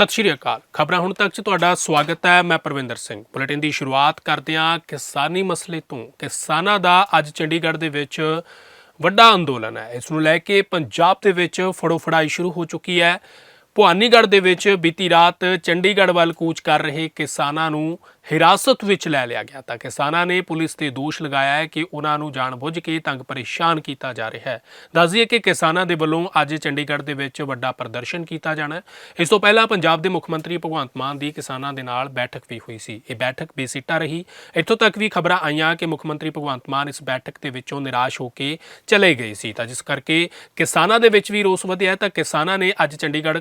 ਸਤਿ ਸ਼੍ਰੀ ਅਕਾਲ। ਖਬਰਾਂ ਹੁਣ ਤੱਕ 'ਚ ਤੁਹਾਡਾ ਸਵਾਗਤ ਹੈ, ਮੈਂ ਪਰਵਿੰਦਰ ਸਿੰਘ। ਬੁਲੇਟਿਨ ਦੀ ਸ਼ੁਰੂਆਤ ਕਰਦੇ ਹਾਂ ਕਿਸਾਨੀ ਮਸਲੇ ਤੋਂ। ਕਿਸਾਨਾਂ ਦਾ ਅੱਜ ਚੰਡੀਗੜ੍ਹ ਦੇ ਵਿੱਚ ਵੱਡਾ ਅੰਦੋਲਨ ਹੈ। ਇਸ ਨੂੰ ਲੈ ਕੇ ਪੰਜਾਬ ਦੇ ਵਿੱਚ ਫੜੋ ਫੜਾਈ ਸ਼ੁਰੂ ਹੋ ਚੁੱਕੀ ਹੈ। ਭਵਾਨੀਗੜ੍ਹ ਦੇ ਵਿੱਚ ਬੀਤੀ ਰਾਤ ਚੰਡੀਗੜ੍ਹ ਵੱਲ ਕੂਚ ਕਰ ਰਹੇ ਕਿਸਾਨਾਂ ਨੂੰ ਹਿਰਾਸਤ ਵਿੱਚ ਲੈ ਲਿਆ ਗਿਆ ਤਾਂ ਕਿਸਾਨਾਂ ਨੇ ਪੁਲਿਸ ਤੇ ਦੋਸ਼ ਲਗਾਇਆ ਹੈ ਕਿ ਉਹਨਾਂ ਨੂੰ ਜਾਣਬੁੱਝ ਕੇ ਤੰਗ ਪਰੇਸ਼ਾਨ ਕੀਤਾ ਜਾ ਰਿਹਾ ਹੈ। ਦੱਸ ਕਿ ਕਿਸਾਨਾਂ ਦੇ ਵੱਲੋਂ ਅੱਜ ਚੰਡੀਗੜ੍ਹ ਦੇ ਵਿੱਚ ਵੱਡਾ ਪ੍ਰਦਰਸ਼ਨ ਕੀਤਾ ਜਾਣਾ ਹੈ। ਇਸ ਤੋਂ ਪਹਿਲਾਂ ਪੰਜਾਬ ਦੇ ਮੁੱਖ ਮੰਤਰੀ ਭਗਵੰਤ ਮਾਨ ਦੀ ਕਿਸਾਨਾਂ ਦੇ ਨਾਲ ਬੈਠਕ ਵੀ ਹੋਈ ਸੀ। ਇਹ ਬੈਠਕ ਬੇਸਿੱਟਾ ਰਹੀ। ਇੱਥੋਂ ਤੱਕ ਵੀ ਖਬਰਾਂ ਆਈਆਂ ਕਿ ਮੁੱਖ ਮੰਤਰੀ ਭਗਵੰਤ ਮਾਨ ਇਸ ਬੈਠਕ ਦੇ ਵਿੱਚੋਂ ਨਿਰਾਸ਼ ਹੋ ਕੇ ਚਲੇ ਗਏ ਸੀ। ਤਾਂ ਜਿਸ ਕਰਕੇ ਕਿਸਾਨਾਂ ਦੇ ਵਿੱਚ ਵੀ ਰੋਸ ਵਧਿਆ ਤਾਂ ਕਿਸਾਨਾਂ ਨੇ ਅੱਜ ਚੰਡੀਗੜ੍ਹ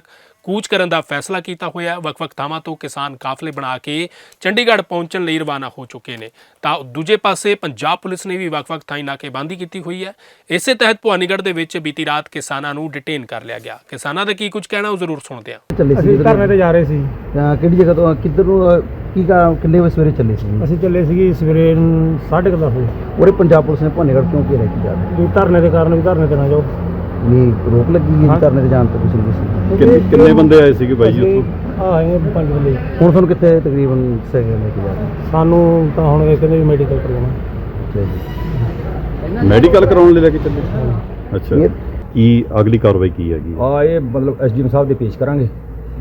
ਕੂਚ ਕਰਨ ਦਾ ਫੈਸਲਾ ਕੀਤਾ ਹੋਇਆ ਹੈ ਵੱਖ-ਵੱਖ ਥਾਵਾਂ ਤੋਂ ਕਿਸਾਨ ਕਾਫਲੇ ਬਣਾ ਕੇ ਚੰਡੀਗੜ੍ਹ ਪਹੁੰਚਣ ਲਈ ਰਵਾਨਾ ਹੋ ਚੁੱਕੇ ਨੇ। ਤਾਂ ਦੂਜੇ ਪਾਸੇ ਪੰਜਾਬ ਪੁਲਿਸ ਨੇ ਵੀ ਵੱਖ-ਵੱਖ ਥਾਈਂ ਨਾਕੇਬੰਦੀ ਕੀਤੀ ਹੋਈ ਹੈ। ਇਸੇ ਤਹਿਤ ਭਵਾਨੀਗੜ੍ਹ ਦੇ ਵਿੱਚ ਬੀਤੀ ਰਾਤ ਕਿਸਾਨਾਂ ਨੂੰ ਡਿਟੇਨ ਕਰ ਲਿਆ ਗਿਆ। ਕਿਸਾਨਾਂ ਦਾ ਕੀ ਕੁਝ ਕਹਿਣਾ ਉਹ ਜ਼ਰੂਰ ਸੁਣਦੇ ਹਾਂ। ਚੱਲੇ ਸੀ ਅਸੀਂ ਧਰਨੇ ਤੇ ਜਾ ਰਹੇ ਸੀ। ਤਾਂ ਕਿਹੜੀ ਜਗ੍ਹਾ ਤੋਂ ਕਿੱਧਰ ਨੂੰ ਅਹ, ਕੀ ਕਾ ਕਿੰਨੇ ਵਜੇ ਸਵੇਰੇ ਚੱਲੇ ਸੀ? ਅਸੀਂ ਚੱਲੇ ਸੀਗੇ ਸਵੇਰੇ ਨੂੰ ਸਾਢੇ ਕੁ ਦਸ ਵਜੇ। ਉਹਦੇ ਪੰਜਾਬ ਪੁਲਿਸ ਨੇ ਭਾਨੇਗੜ੍ਹ ਕਿਉਂ ਕੀ ਜਾ ਰਿਹਾ ਵੀ ਧਰਨੇ ਦੇ ਕਾਰਨ ਵੀ ਧਰਨੇ ਤੇ ਨਾ ਜਾਓ। ਨਹੀਂ ਰੋਕ ਲੱਗੀ ਗਈ ਹਾਂ। ਧਰਨੇ ਤੇ ਜਾਣ ਤੋਂ ਕਿਸੇ ਨੂੰ ਕਿੰਨੇ ਕਿੰਨੇ ਬੰਦੇ ਆਏ ਸੀਗੇ ਬਾਈ ਜੀ ਉੱਥੋਂ? ਆ ਆਏ ਹਾਂ ਪੰਜ ਵਜੇ ਹੁਣ ਤੁਹਾਨੂੰ ਕਿੱਥੇ ਤਕਰੀਬਨ ਸਹੀ ਲੈ ਕੇ ਜਾ ਰਹੇ ਸਾਨੂੰ ਤਾਂ ਹੁਣ ਇਹ ਕਹਿੰਦੇ ਵੀ ਮੈਡੀਕਲ ਕਰਵਾਉਣਾ ਅੱਛਾ ਜੀ। ਮੈਡੀਕਲ ਕਰਾਉਣ ਲਈ ਲੈ ਕੇ ਚੱਲੇ? ਅੱਛਾ। ਇਹ- ਕੀ ਅਗਲੀ ਕਾਰਵਾਈ ਕੀ ਹੈਗੀ? ਆ ਇਹ ਮਤਲਬ ਐਸਡੀਐਮ ਸਾਹਿਬ ਦੇ ਪੇਸ਼ ਕਰਾਂਗੇ।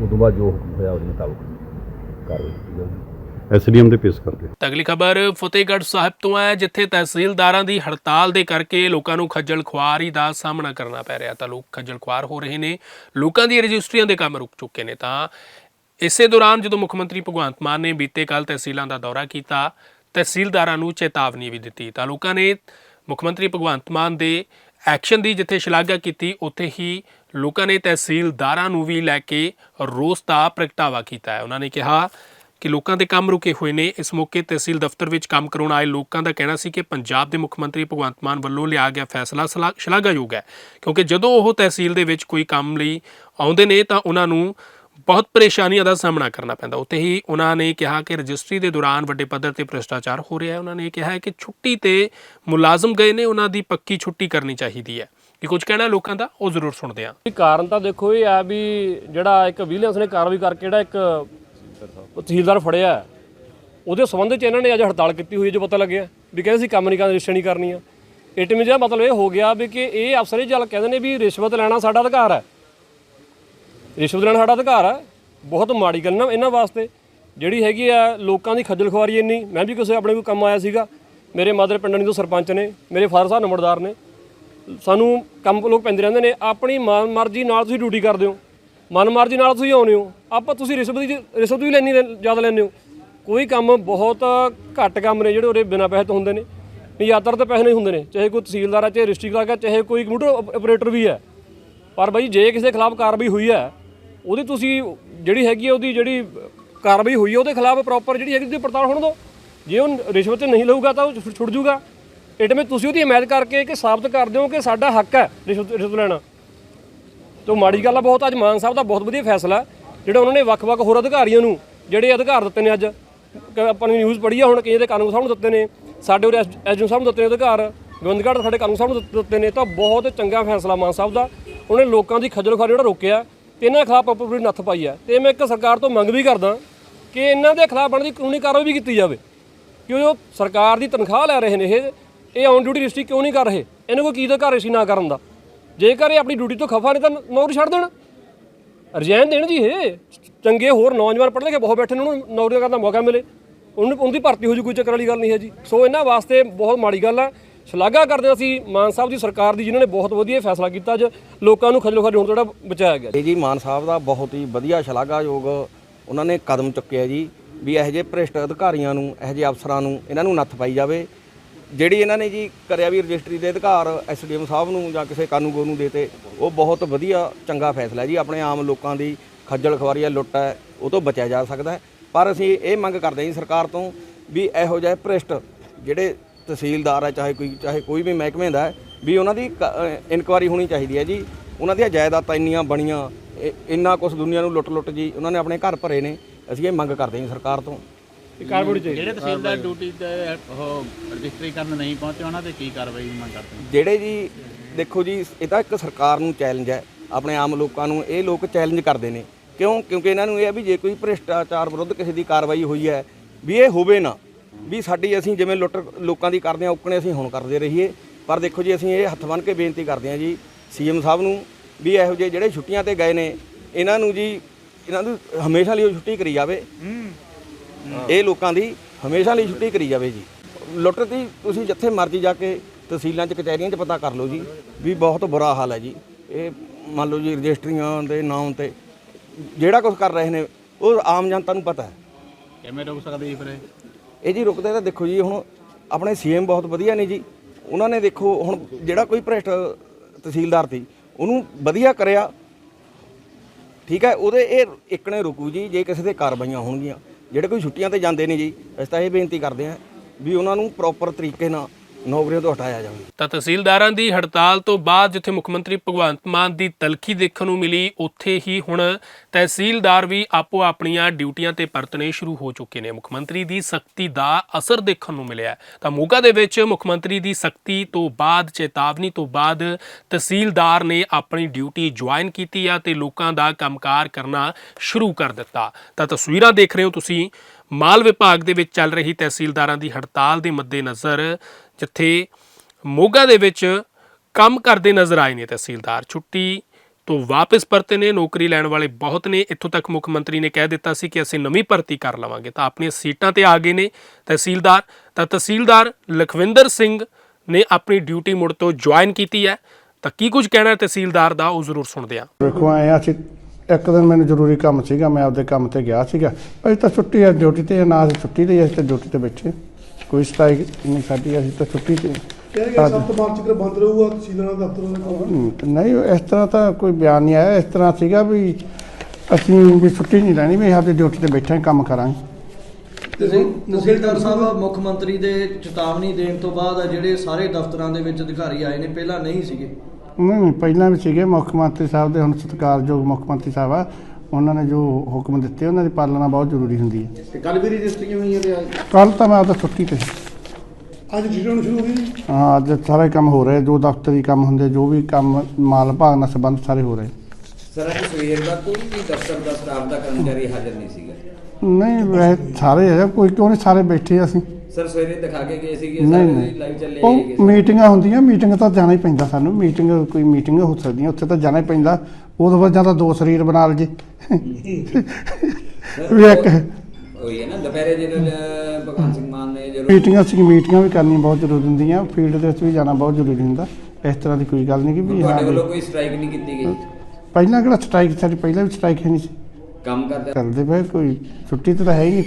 ਉਸ ਤੋਂ ਬਾਅਦ ਜੋ ਹੁਕਮ ਹੋਇਆ ਉਹਦੇ ਮੁਤਾਬਕ ਕਾਰਵਾਈ ਕੀਤੀ ਜਾਊਗੀ। ਐਸਡੀਐਮ ਦੇ ਪੇਸ਼ ਕਰਦੇ ਤਾਂ ਅਗਲੀ ਖਬਰ, ਫਤਿਹਗੜ੍ਹ ਸਾਹਿਬ ਤੋਂ ਹੈ, ਜਿੱਥੇ ਤਹਿਸੀਲਦਾਰਾਂ ਦੀ ਹੜਤਾਲ ਦੇ ਕਰਕੇ ਲੋਕਾਂ ਨੂੰ ਖੱਜਲ ਖੁਆਰੀ ਦਾ ਸਾਹਮਣਾ ਕਰਨਾ ਪੈ ਰਿਹਾ। ਤਾਂ ਲੋਕ ਖੱਜਲ ਖੁਆਰ ਹੋ ਰਹੇ ਨੇ, ਲੋਕਾਂ ਦੀ ਰਜਿਸਟਰੀਆਂ ਦੇ ਕੰਮ ਰੁਕ ਚੁੱਕੇ ਨੇ। ਤਾਂ ਇਸੇ ਦੌਰਾਨ ਜਦੋਂ ਮੁੱਖ ਮੰਤਰੀ ਭਗਵੰਤ ਮਾਨ ਨੇ ਬੀਤੇ ਕੱਲ ਤਹਿਸੀਲਾਂ ਦਾ ਦੌਰਾ ਕੀਤਾ, ਤਹਿਸੀਲਦਾਰਾਂ ਨੂੰ ਚੇਤਾਵਨੀ ਵੀ ਦਿੱਤੀ। ਤਾਂ ਲੋਕਾਂ ਨੇ ਮੁੱਖ ਮੰਤਰੀ ਭਗਵੰਤ ਮਾਨ ਦੇ ਐਕਸ਼ਨ ਦੀ ਜਿੱਥੇ ਸ਼ਲਾਘਾ ਕੀਤੀ, ਉੱਥੇ ਹੀ ਲੋਕਾਂ ਨੇ ਤਹਿਸੀਲਦਾਰਾਂ ਨੂੰ ਵੀ ਲੈ ਕੇ ਰੋਸ ਦਾ ਪ੍ਰਗਟਾਵਾ ਕੀਤਾ ਹੈ। ਉਹਨਾਂ ਨੇ ਕਿਹਾ ਕਿ ਲੋਕਾਂ ਦੇ ਕੰਮ ਰੁਕੇ ਹੋਏ ਨੇ। ਇਸ ਮੌਕੇ ਤਹਿਸੀਲ ਦਫ਼ਤਰ ਵਿੱਚ ਕੰਮ ਕਰਾਉਣ ਆਏ ਲੋਕਾਂ ਦਾ ਕਹਿਣਾ ਸੀ ਕਿ ਪੰਜਾਬ ਦੇ ਮੁੱਖ ਮੰਤਰੀ ਭਗਵੰਤ ਮਾਨ ਵੱਲੋਂ ਲਿਆ ਗਿਆ ਫੈਸਲਾ ਸਲਾ- ਸ਼ਲਾਘਾਯੋਗ ਹੈ। ਕਿਉਂਕਿ ਜਦੋਂ ਉਹ ਤਹਿਸੀਲ ਦੇ ਵਿੱਚ ਕੋਈ ਕੰਮ ਲਈ ਆਉਂਦੇ ਨੇ ਤਾਂ ਉਹਨਾਂ ਨੂੰ ਬਹੁਤ ਪਰੇਸ਼ਾਨੀਆਂ ਦਾ ਸਾਹਮਣਾ ਕਰਨਾ ਪੈਂਦਾ। ਉੱਥੇ ਹੀ ਉਹਨਾਂ ਨੇ ਕਿਹਾ ਕਿ ਰਜਿਸਟਰੀ ਦੇ ਦੌਰਾਨ ਵੱਡੇ ਪੱਧਰ ਤੇ ਭ੍ਰਿਸ਼ਟਾਚਾਰ ਹੋ ਰਿਹਾ ਹੈ। ਉਹਨਾਂ ਨੇ ਕਿਹਾ ਹੈ ਕਿ ਛੁੱਟੀ ਤੇ ਮੁਲਾਜ਼ਮ ਗਏ ਨੇ, ਉਹਨਾਂ ਦੀ ਪੱਕੀ ਛੁੱਟੀ ਕਰਨੀ ਚਾਹੀਦੀ ਹੈ। ਇਹ ਕੁਝ ਕਹਿਣਾ ਲੋਕਾਂ ਦਾ, ਉਹ ਜ਼ਰੂਰ ਸੁਣਦੇ ਹਾਂ। ਕਾਰਨ ਤਾਂ ਦੇਖੋ ਇਹ ਆ ਵੀ ਜਿਹੜਾ ਇੱਕ ਵਿਜੀਲੈਂਸ ਨੇ ਕਾਰਵਾਈ ਕਰਕੇ ਜਿਹੜਾ ਇੱਕ ਤਹਿਸੀਲਦਾਰ ਫੜਿਆ। ਉਹਦੇ ਸੰਬੰਧ ਚ ਇਹਨਾਂ ਨੇ ਅੱਜ ਹੜਤਾਲ ਕੀਤੀ ਹੋਈ ਹੈ, ਜੋ ਪਤਾ ਲੱਗਿਆ ਵੀ ਕਹਿੰਦੇ ਸੀ ਕੰਮ ਨਹੀਂ ਕਰਨਾ ਰਜਿਸਟਰ ਨਹੀਂ ਕਰਨੀ ਆ ਇਟ ਮੀਨਸ ਮਤਲਬ ਇਹ ਹੋ ਗਿਆ ਵੀ ਕਿ ਇਹ ਅਫਸਰ ਇਹ ਗੱਲ ਕਹਿੰਦੇ ਨੇ ਵੀ ਰਿਸ਼ਵਤ ਲੈਣਾ ਸਾਡਾ ਅਧਿਕਾਰ ਹੈ। ਰਿਸ਼ਵਤ ਲੈਣਾ ਸਾਡਾ ਅਧਿਕਾਰ ਹੈ। ਬਹੁਤ ਮਾੜੀ ਗੱਲ ਨਾ ਇਹਨਾਂ ਵਾਸਤੇ। ਜਿਹੜੀ ਹੈਗੀ ਆ ਲੋਕਾਂ ਦੀ ਖੱਜਲ ਖੁਆਰੀ ਇੰਨੀ, ਮੈਂ ਵੀ ਕਿਸੇ ਆਪਣੇ ਕੋਈ ਕੰਮ ਆਇਆ ਸੀਗਾ। ਮੇਰੇ ਮਦਰ ਪਿੰਡਾਂ ਤੋਂ ਸਰਪੰਚ ਨੇ, ਮੇਰੇ ਫਾਦਰ ਸਾਹਿਬ ਨੰਬਰਦਾਰ ਨੇ। ਸਾਨੂੰ ਕੰਮ ਲੋਕ ਪੈਂਦੇ ਰਹਿੰਦੇ ਨੇ। ਆਪਣੀ ਮਨ ਮਰਜ਼ੀ ਨਾਲ ਤੁਸੀਂ ਡਿਊਟੀ ਕਰਦੇ ਹੋ। ਮਨ ਮਰਜ਼ੀ ਨਾਲ ਤੁਸੀਂ ਆਉਂਦੇ ਹੋ। ਆਪਾਂ ਤੁਸੀਂ ਰਿਸ਼ਵਤ ਦੀ ਰਿਸ਼ਵਤ ਵੀ ਲੈਣੀ ਜ਼ਿਆਦਾ ਲੈਂਦੇ ਹੋ। ਕੋਈ ਕੰਮ ਬਹੁਤ ਘੱਟ ਕੰਮ ਨੇ ਜਿਹੜੇ ਉਹਦੇ ਬਿਨਾਂ ਪੈਸੇ ਤੋਂ ਹੁੰਦੇ ਨੇ। ਨਹੀਂ, ਯਾਤਰਾ ਤੇ ਪੈਸੇ ਨਹੀਂ ਹੁੰਦੇ ਨੇ। ਚਾਹੇ ਕੋਈ ਤਹਿਸੀਲਦਾਰ ਹੈ, ਚਾਹੇ ਡਿਸਟ੍ਰਿਕਟ ਕਲਰਕ ਹੈ ਚਾਹੇ ਕੋਈ ਕੰਪਿਊਟਰ ਆਪਰੇਟਰ ਵੀ ਹੈ। ਪਰ ਬਾਈ ਜੇ ਕਿਸੇ ਖਿਲਾਫ ਕਾਰਵਾਈ ਹੋਈ ਹੈ, ਉਹਦੀ ਤੁਸੀਂ ਜਿਹੜੀ ਹੈਗੀ ਹੈ, ਉਹਦੀ ਜਿਹੜੀ ਕਾਰਵਾਈ ਹੋਈ ਹੈ, ਉਹਦੇ ਖਿਲਾਫ ਪ੍ਰੋਪਰ ਜਿਹੜੀ ਹੈਗੀ ਉਹਦੀ ਪੜਤਾਲ ਹੋਣ ਦਿਓ। ਜੇ ਉਹ ਰਿਸ਼ਵਤ ਨਹੀਂ ਲਊਗਾ ਤਾਂ ਉਹ ਛੁੱਟ- ਛੁੱਟ ਜੂਗਾ। ਇਟ ਤੁਸੀਂ ਉਹਦੀ ਹਮਾਇਤ ਕਰਕੇ ਕਿ ਸਾਬਤ ਕਰ ਦਿਓ ਕਿ ਸਾਡਾ ਹੱਕ ਹੈ ਰਿਸ਼ਵਤ ਰਿਸ਼ਵਤ ਲੈਣਾ। ਤੋਂ ਮਾੜੀ ਗੱਲ ਆ, ਬਹੁਤ ਅੱਜ ਮਾਨ ਸਾਹਿਬ ਦਾ ਬਹੁਤ ਵਧੀਆ ਫੈਸਲਾ ਜਿਹੜਾ ਉਹਨਾਂ ਨੇ ਵੱਖ-ਵੱਖ ਹੋਰ ਅਧਿਕਾਰੀਆਂ ਨੂੰ ਜਿਹੜੇ ਅਧਿਕਾਰ ਦਿੱਤੇ ਨੇ ਅੱਜ, ਕ- ਆਪਾਂ ਨੇ ਨਿਊਜ਼ ਪੜ੍ਹੀ ਆ ਹੁਣ, ਕਈ ਦੇ ਕਾਨੂੰਨ ਸਾਹਿਬ ਨੂੰ ਦਿੱਤੇ ਨੇ, ਸਾਡੇ ਉਰੇ ਐਜੂ ਸਾਹਿਬ ਨੂੰ ਦਿੱਤੇ ਨੇ ਅਧਿਕਾਰ, ਗੋਬਿੰਦਗੜ੍ਹ ਸਾਡੇ ਕਾਨੂੰਨ ਸਾਹਿਬ ਨੂੰ ਦਿੱਤੇ- ਨੇ, ਤਾਂ ਬਹੁਤ ਚੰਗਾ ਫੈਸਲਾ ਮਾਨ ਸਾਹਿਬ ਦਾ, ਉਹਨੇ ਲੋਕਾਂ ਦੀ ਖੱਜਲ ਖੁਆਰੀ ਜਿਹੜਾ ਰੋਕਿਆ, ਤੇ ਇਹਨਾਂ ਖਿਲਾਫ ਪੂਰੀ ਨੱਥ ਪਾਈ ਹੈ ਤੇ ਮੈਂ ਇੱਕ ਸਰਕਾਰ ਤੋਂ ਮੰਗ ਵੀ ਕਰਦਾ ਕਿ ਇਹਨਾਂ ਦੇ ਖਿਲਾਫ ਬਣਦੀ ਕਾਨੂੰਨੀ ਕਾਰਵਾਈ ਵੀ ਕੀਤੀ ਜਾਵੇ ਕਿਉਂ ਉਹ ਸਰਕਾਰ ਦੀ ਤਨਖਾਹ ਲੈ ਰਹੇ ਨੇ ਇਹ ਇਹ ਔਨ ਡਿਊਟੀ ਰਜਿਸਟਰੀ ਕਿਉਂ ਨਹੀਂ ਕਰ ਰਹੇ, ਇਹਨੂੰ ਕੋਈ ਕੀ ਅਧਿਕਾਰ ਸੀ ਨਾ ਕਰਨ ਦਾ? ਜੇਕਰ ਇਹ ਆਪਣੀ ਡਿਊਟੀ ਤੋਂ ਖਫਾ ਨੇ ਤਾਂ ਨੌਕਰੀ ਛੱਡ ਦੇਣ। ਰਿਜ਼ਾਈਨ ਦੇਣ ਜੀ ਇਹ। ਚੰਗੇ ਹੋਰ ਨੌਜਵਾਨ ਪੜ੍ਹ ਲਿਖੇ ਬਹੁਤ ਬੈਠੇ ਨੇ, ਉਹਨੂੰ ਨੌਕਰੀ ਕਰਨ ਦਾ ਮੌਕਾ ਮਿਲੇ। ਉਹਨੂੰ, ਉਹਦੀ ਭਰਤੀ ਹੋ ਜੂ, ਕੋਈ ਚੱਕਰ ਵਾਲੀ ਗੱਲ ਨਹੀਂ ਹੈ ਜੀ। ਸੋ ਇਹਨਾਂ ਵਾਸਤੇ ਬਹੁਤ ਮਾੜੀ ਗੱਲ ਹੈ ਸ਼ਲਾਘਾ ਕਰਦੇ ਅਸੀਂ ਮਾਨ ਸਾਹਿਬ ਦੀ ਸਰਕਾਰ ਦੀ, ਜਿਨ੍ਹਾਂ ਨੇ ਬਹੁਤ ਵਧੀਆ ਫੈਸਲਾ ਕੀਤਾ ਅੱਜ। ਲੋਕਾਂ ਨੂੰ ਖੱਜਲ ਖੁਆਰੀ ਹੋਣ ਤੋਂ ਜਿਹੜਾ ਬਚਾਇਆ ਗਿਆ ਇਹ ਜੀ ਮਾਨ ਸਾਹਿਬ ਦਾ ਬਹੁਤ ਹੀ ਵਧੀਆ ਸ਼ਲਾਘਾਯੋਗ ਉਹਨਾਂ ਨੇ ਕਦਮ ਚੁੱਕਿਆ ਜੀ, ਵੀ ਇਹੋ ਜਿਹੇ ਭ੍ਰਿਸ਼ਟ ਅਧਿਕਾਰੀਆਂ ਨੂੰ, ਇਹੋ ਜਿਹੇ ਅਫਸਰਾਂ ਨੂੰ, ਇਹਨਾਂ ਨੂੰ ਨੱਥ ਪਾਈ ਜਾਵੇ। ਜਿਹੜੀ ਇਹਨਾਂ ਨੇ ਜੀ ਕਰਿਆ ਵੀ ਰਜਿਸਟਰੀ ਦੇ ਅਧਿਕਾਰ ਐਸਡੀਐਮ ਸਾਹਿਬ ਨੂੰ ਜਾਂ ਕਿਸੇ ਕਾਨੂੰਗੋ ਨੂੰ ਦੇਤੇ ਉਹ ਬਹੁਤ ਵਧੀਆ ਚੰਗਾ ਫੈਸਲਾ ਜੀ। ਆਪਣੇ ਆਮ ਲੋਕਾਂ ਦੀ ਖੱਜਲ ਖਵਾਰੀ ਹੈ, ਲੁੱਟ ਹੈ, ਉਹ ਤੋਂ ਬਚਿਆ ਜਾ ਸਕਦਾ ਹੈ। ਪਰ ਅਸੀਂ ਇਹ ਮੰਗ ਕਰਦੇ ਹਾਂ ਜੀ ਸਰਕਾਰ ਤੋਂ ਵੀ ਇਹੋ ਜਿਹੇ ਭ੍ਰਿਸ਼ਟ ਜਿਹੜੇ ਤਹਿਸੀਲਦਾਰ ਹੈ, ਚਾਹੇ ਕੋਈ ਚਾਹੇ ਕੋਈ ਵੀ ਮਹਿਕਮੇ ਦਾ ਹੈ, ਵੀ ਉਹਨਾਂ ਦੀ ਇਨਕੁਆਰੀ ਹੋਣੀ ਚਾਹੀਦੀ ਹੈ ਜੀ। ਉਹਨਾਂ ਦੀਆਂ ਜਾਇਦਾਦਾਂ ਇੰਨੀਆਂ ਬਣੀਆਂ ਇ- ਇੰਨਾ ਕੁਝ ਦੁਨੀਆ ਨੂੰ ਲੁੱਟ-ਲੁੱਟ ਜੀ, ਉਹਨਾਂ ਨੇ ਆਪਣੇ ਘਰ ਭਰੇ ਨੇ। ਅਸੀਂ ਇਹ ਮੰਗ ਕਰਦੇ ਹਾਂ ਜੀ ਸਰਕਾਰ ਤੋਂ। ਚਾਹੀਦੀ ਜਿਹੜੇ ਤਹਿਸੀਲਦਾਰ ਡਿਊਟੀ ਤੇ ਉਹ ਰਜਿਸਟਰੀ ਕਰਨ ਨਹੀਂ ਪਹੁੰਚੇ ਉਹਨਾਂ ਤੇ ਕੀ ਕਾਰਵਾਈ ਦੀ ਮੰਗ ਕਰਦੇ ਹੋ ਜਿਹੜੇ ਜੀ ਦੇਖੋ ਜੀ ਇਹ ਤਾਂ ਇੱਕ ਸਰਕਾਰ ਨੂੰ ਚੈਲੰਜ ਹੈ। ਆਪਣੇ ਆਮ ਲੋਕਾਂ ਨੂੰ ਇਹ ਲੋਕ ਚੈਲੰਜ ਕਰਦੇ ਨੇ। ਕਿਉਂ? ਕਿਉਂਕਿ ਇਹਨਾਂ ਨੂੰ ਇਹ ਆ ਵੀ ਜੇ ਕੋਈ ਭ੍ਰਿਸ਼ਟਾਚਾਰ ਵਿਰੁੱਧ ਕਿਸੇ ਦੀ ਕਾਰਵਾਈ ਹੋਈ ਹੈ ਵੀ ਇਹ ਹੋਵੇ ਨਾ ਵੀ ਸਾਡੀ ਅਸੀਂ ਜਿਵੇਂ ਲੁੱਟ ਲੋਕਾਂ ਦੀ ਕਰਦੇ ਆ ਉਕਣੇ ਅਸੀਂ ਹੁਣ ਕਰਦੇ ਰਹੀਏ। ਪਰ ਦੇਖੋ ਜੀ ਅਸੀਂ ਇਹ ਹੱਥ ਬੰਨ੍ਹ ਕੇ ਬੇਨਤੀ ਕਰਦੇ ਆ ਜੀ ਸੀਐਮ ਸਾਹਿਬ ਨੂੰ ਵੀ ਇਹੋ ਜਿਹੇ ਜਿਹੜੇ ਛੁੱਟੀਆਂ ਤੇ ਗਏ ਨੇ ਇਹਨਾਂ ਨੂੰ ਜੀ ਇਹਨਾਂ ਨੂੰ ਹਮੇਸ਼ਾ ਲਈ ਉਹ ਛੁੱਟੀ ਕਰੀ ਜਾਵੇ। ਇਹ ਲੋਕਾਂ ਦੀ ਹਮੇਸ਼ਾ ਲਈ ਛੁੱਟੀ ਕਰੀ ਜਾਵੇ ਜੀ। ਲੁੱਟ ਦੀ ਤੁਸੀਂ ਜਿੱਥੇ ਮਰਜ਼ੀ ਜਾ ਕੇ ਤਹਿਸੀਲਾਂ 'ਚ ਕਚਹਿਰੀਆਂ 'ਚ ਪਤਾ ਕਰ ਲਓ ਜੀ ਵੀ ਬਹੁਤ ਬੁਰਾ ਹਾਲ ਹੈ ਜੀ। ਇਹ ਮੰਨ ਲਓ ਜੀ ਰਜਿਸਟਰੀਆਂ ਦੇ ਨਾਮ ਤੇ ਜਿਹੜਾ ਕੁਝ ਕਰ ਰਹੇ ਨੇ ਉਹ ਆਮ ਜਨਤਾ ਨੂੰ ਪਤਾ ਹੈ। ਕਿਵੇਂ ਰੁਕ ਸਕਦੇ ਜੀ ਫਿਰ ਇਹ? ਜੀ ਰੁਕਦੇ ਤਾਂ ਦੇਖੋ ਜੀ ਹੁਣ ਆਪਣੇ ਸੀਐਮ ਬਹੁਤ ਵਧੀਆ ਨੇ ਜੀ। ਉਹਨਾਂ ਨੇ ਦੇਖੋ ਹੁਣ ਜਿਹੜਾ ਕੋਈ ਭ੍ਰਿਸ਼ਟ ਤਹਿਸੀਲਦਾਰ ਸੀ ਉਹਨੂੰ ਵਧੀਆ ਕਰਿਆ। ਠੀਕ ਹੈ ਉਹਦੇ ਇਹ ਇੱਕਣੇ ਰੁਕੂ ਜੀ ਜੇ ਕਿਸੇ ਤੇ ਕਾਰਵਾਈਆਂ ਹੋਣਗੀਆਂ। ਜਿਹੜੇ ਕੋਈ ਛੁੱਟੀਆਂ ਤੇ ਜਾਂਦੇ ਨੇ ਜੀ, ਅਸੀਂ ਤਾਂ ਇਹ ਬੇਨਤੀ ਕਰਦੇ ਹਾਂ ਵੀ ਉਹਨਾਂ ਨੂੰ ਪ੍ਰੋਪਰ ਤਰੀਕੇ ਨਾਲ ਨੌਕਰੀਆਂ ਤੋਂ ਹਟਾਇਆ ਜਾਵੇ। ਤਾਂ ਤਹਿਸੀਲਦਾਰਾਂ ਦੀ ਹੜਤਾਲ ਤੋਂ ਬਾਅਦ ਜਿੱਥੇ ਮੁੱਖ ਮੰਤਰੀ ਭਗਵੰਤ ਮਾਨ ਦੀ ਤਲਖੀ ਦੇਖਣ ਨੂੰ ਮਿਲੀ, ਉੱਥੇ ਹੀ ਹੁਣ ਤਹਿਸੀਲਦਾਰ ਵੀ ਆਪੋ ਆਪਣੀਆਂ ਡਿਊਟੀਆਂ ਤੇ ਪਰਤਣੇ ਸ਼ੁਰੂ ਹੋ ਚੁੱਕੇ ਨੇ। ਮੁੱਖ ਮੰਤਰੀ ਦੀ ਸਖਤੀ ਦਾ ਅਸਰ ਦੇਖਣ ਨੂੰ ਮਿਲਿਆ ਤਾਂ ਮੋਗਾ ਦੇ ਵਿੱਚ ਮੁੱਖ ਮੰਤਰੀ ਦੀ ਸਖਤੀ ਤੋਂ ਬਾਅਦ, ਚੇਤਾਵਨੀ ਤੋਂ ਬਾਅਦ ਤਹਿਸੀਲਦਾਰ ਨੇ ਆਪਣੀ ਡਿਊਟੀ ਜੁਆਇਨ ਕੀਤੀ ਆ ਤੇ ਲੋਕਾਂ ਦਾ ਕੰਮਕਾਰ ਕਰਨਾ ਸ਼ੁਰੂ ਕਰ ਦਿੱਤਾ। ਤਾਂ ਤਸਵੀਰਾਂ ਦੇਖ ਰਹੇ ਹੋ ਤੁਸੀਂ। ਮਾਲ ਵਿਭਾਗ ਦੇ ਵਿੱਚ ਚੱਲ ਰਹੀ ਤਹਿਸੀਲਦਾਰਾਂ ਦੀ ਹੜਤਾਲ ਦੇ ਮੱਦੇਨਜ਼ਰ ਜਿੱਥੇ ਮੋਗਾ ਦੇ ਵਿੱਚ ਕੰਮ ਕਰਦੇ ਨਜ਼ਰ ਆਏ ਨੇ ਤਹਿਸੀਲਦਾਰ। ਛੁੱਟੀ ਤੋਂ ਵਾਪਸ ਪਰਤੇ ਨੇ, ਨੌਕਰੀ ਲੈਣ ਵਾਲੇ ਬਹੁਤ ਨੇ। ਇੱਥੋਂ ਤੱਕ ਮੁੱਖ ਮੰਤਰੀ ਨੇ ਕਹਿ ਦਿੱਤਾ ਸੀ ਕਿ ਅਸੀਂ ਨਵੀਂ ਭਰਤੀ ਕਰ ਲਵਾਂਗੇ। ਤਾਂ ਆਪਣੀਆਂ ਸੀਟਾਂ ਤੇ ਆ ਗਏ ਨੇ ਤਹਿਸੀਲਦਾਰ। ਤਾਂ ਤਹਿਸੀਲਦਾਰ ਲਖਵਿੰਦਰ ਸਿੰਘ ਨੇ ਆਪਣੀ ਡਿਊਟੀ ਮੁੜ ਤੋਂ ਜੁਆਇਨ ਕੀਤੀ ਹੈ। ਤਾਂ ਕੀ ਕੁਝ ਕਹਿਣਾ ਤਹਿਸੀਲਦਾਰ ਦਾ, ਉਹ ਜ਼ਰੂਰ ਸੁਣਦੇ ਹਾਂ। ਵੇਖੋ ਆਏ ਇੱਕ ਦਿਨ ਮੈਨੂੰ ਜ਼ਰੂਰੀ ਕੰਮ ਸੀਗਾ ਮੈਂ ਆਪਦੇ ਕੰਮ ਤੇ ਗਿਆ ਸੀਗਾ। ਅਸੀਂ ਤਾਂ ਛੁੱਟੀ ਆ ਡਿਊਟੀ ਤੇ ਨਾ ਅਸੀਂ ਛੁੱਟੀ ਲਈ ਅਸੀਂ ਤਾਂ ਡਿਊਟੀ ਤੇ ਬੈਠੇ ਕੋਈ ਸਟ੍ਰਾਈਕ ਨਹੀਂ ਸਾਡੀ ਅਸੀਂ ਤਾਂ ਛੁੱਟੀ ਤੇ ਕਹਿੰਦੇ 7 ਮਾਰਚ ਤੱਕ ਬੰਦ ਰਹੂਗਾ ਤਹਿਸੀਲਦਾਰ ਦਾ ਦਫ਼ਤਰ ਉਹਨੇ ਕੰਮ ਹਮ, ਨਹੀਂ ਇਸ ਤਰ੍ਹਾਂ ਤਾਂ ਕੋਈ ਬਿਆਨ ਨਹੀਂ ਆਇਆ। ਇਸ ਤਰ੍ਹਾਂ ਸੀਗਾ ਵੀ ਅਸੀਂ ਵੀ ਛੁੱਟੀ ਨਹੀਂ ਲੈਣੀ ਵੀ ਆਪਦੀ ਡਿਊਟੀ ਤੇ ਬੈਠੇ ਹਾਂ, ਕੰਮ ਕਰਾਂਗੇ। ਤਹਿਸੀਲਦਾਰ ਸਾਹਿਬ ਮੁੱਖ ਮੰਤਰੀ ਦੇ ਚੇਤਾਵਨੀ ਦੇਣ ਤੋਂ ਬਾਅਦ ਆ ਜਿਹੜੇ ਸਾਰੇ ਦਫ਼ਤਰਾਂ ਦੇ ਵਿੱਚ ਅਧਿਕਾਰੀ ਆਏ ਨੇ ਪਹਿਲਾਂ ਨਹੀਂ ਸੀਗੇ। ਨਹੀਂ ਨਹੀਂ ਪਹਿਲਾਂ ਵੀ ਸੀਗੇ ਮੁੱਖ ਮੰਤਰੀ ਸਾਹਿਬ ਦੇ ਹੁਣ ਸਤਿਕਾਰਯੋਗ ਮੁੱਖ ਮੰਤਰੀ ਸਾਹਿਬ ਆ। ਉਹਨਾਂ ਨੇ ਜੋ ਹੁਕਮ ਦਿੱਤੇ ਉਹਨਾਂ ਦੀ ਪਾਲਣਾ ਬਹੁਤ ਜ਼ਰੂਰੀ ਹੁੰਦੀ ਹੈ। ਤੇ ਕੱਲ ਵੀ ਰਜਿਸਟਰੀਆਂ ਹੋਈਆਂ ਤੇ ਅੱਜ? ਕੱਲ ਤਾਂ ਮੈਂ ਆਪਦਾ ਛੁੱਟੀ ਤੇ ਸੀ। ਅੱਜ ਹੋਣੀ ਸ਼ੁਰੂ ਹੋ ਗਈ ਜੀ। ਹਾਂ ਅੱਜ ਸਾਰੇ ਕੰਮ ਹੋ ਰਹੇ ਜੋ ਦਫ਼ਤਰੀ ਕੰਮ ਹੁੰਦੇ ਜੋ ਵੀ ਕੰਮ ਮਾਲ ਭਾਗ ਨਾਲ ਸੰਬੰਧ ਸਾਰੇ ਹੋ ਰਹੇ। ਸਰ ਅੱਜ ਸਵੇਰ ਦਾ ਕੋਈ ਵੀ ਦਫ਼ਤਰ ਦਾ ਸਟਾਫ ਦਾ ਕਰਮਚਾਰੀ ਹਾਜ਼ਰ ਨਹੀਂ ਸੀਗਾ। ਨਹੀਂ ਵੈਸੇ ਸਾਰੇ ਹੈ ਕੋਈ ਕਿਉਂ ਨਹੀਂ ਸਾਰੇ ਬੈਠੇ ਅਸੀਂ। ਸਰ ਸਵੇਰੇ ਦਿਖਾ ਕੇ ਗਏ ਸੀਗੇ ਸਾਰੇ ਲਾਈਵ ਚੱਲੇ ਉਹ ਹੈਗੇ ਮੀਟਿੰਗਾਂ ਹੁੰਦੀਆਂ ਮੀਟਿੰਗ ਤਾਂ ਜਾਣਾ ਹੀ ਪੈਂਦਾ ਸਾਨੂੰ। ਮੀਟਿੰਗ ਕੋਈ ਮੀਟਿੰਗ ਹੋ ਸਕਦੀਆਂ ਉੱਥੇ ਤਾਂ ਜਾਣਾ ਹੀ ਪੈਂਦਾ। ਉਦੋਂ ਬਾਅਦ ਜਾਂ ਤਾਂ ਦੋ ਸਰੀਰ ਬਣਾ ਸਰ, ਵੀ ਇੱਕ ਉਹ- ਉਹੀ ਹੈ ਨਾ ਦੁਪਹਿਰੇ ਜਦੋਂ ਅਹ, ਭਗਵੰਤ ਸਿੰਘ ਮਾਨ ਨੇ ਜਦੋਂ ਮੀਟਿੰਗਾਂ ਸੀ ਮੀਟਿੰਗਾਂ ਵੀ ਕਰਨੀਆਂ ਬਹੁਤ ਜ਼ਰੂਰੀ ਹੁੰਦੀਆਂ। ਫੀਲਡ ਦੇ ਵਿੱਚ ਵੀ ਜਾਣਾ ਬਹੁਤ ਜ਼ਰੂਰੀ ਹੁੰਦਾ। ਇਸ ਤਰ੍ਹਾਂ ਦੀ ਕੋਈ ਗੱਲ ਨਹੀਂ ਕਿ ਵੀ ਤੁਹਾਡੇ ਵੱਲੋਂ ਕੋਈ ਸਟ੍ਰਾਈਕ ਨਹੀਂ ਕੀਤੀ ਗਈ? ਪਹਿਲਾਂ ਕਿਹੜਾ ਸਟ੍ਰਾਈਕ ਸਾਡੀ ਪਹਿਲਾਂ ਵੀ ਸਟ੍ਰਾਈਕ ਹੈ ਨਹੀਂ ਸੀ। ਕੰਮ ਕਰਦੇ ਚੱਲਦੇ ਪਏ ਕੋਈ ਛੁੱਟੀ ਤਾਂ ਹੈ ਹੀ ਨਹੀਂ।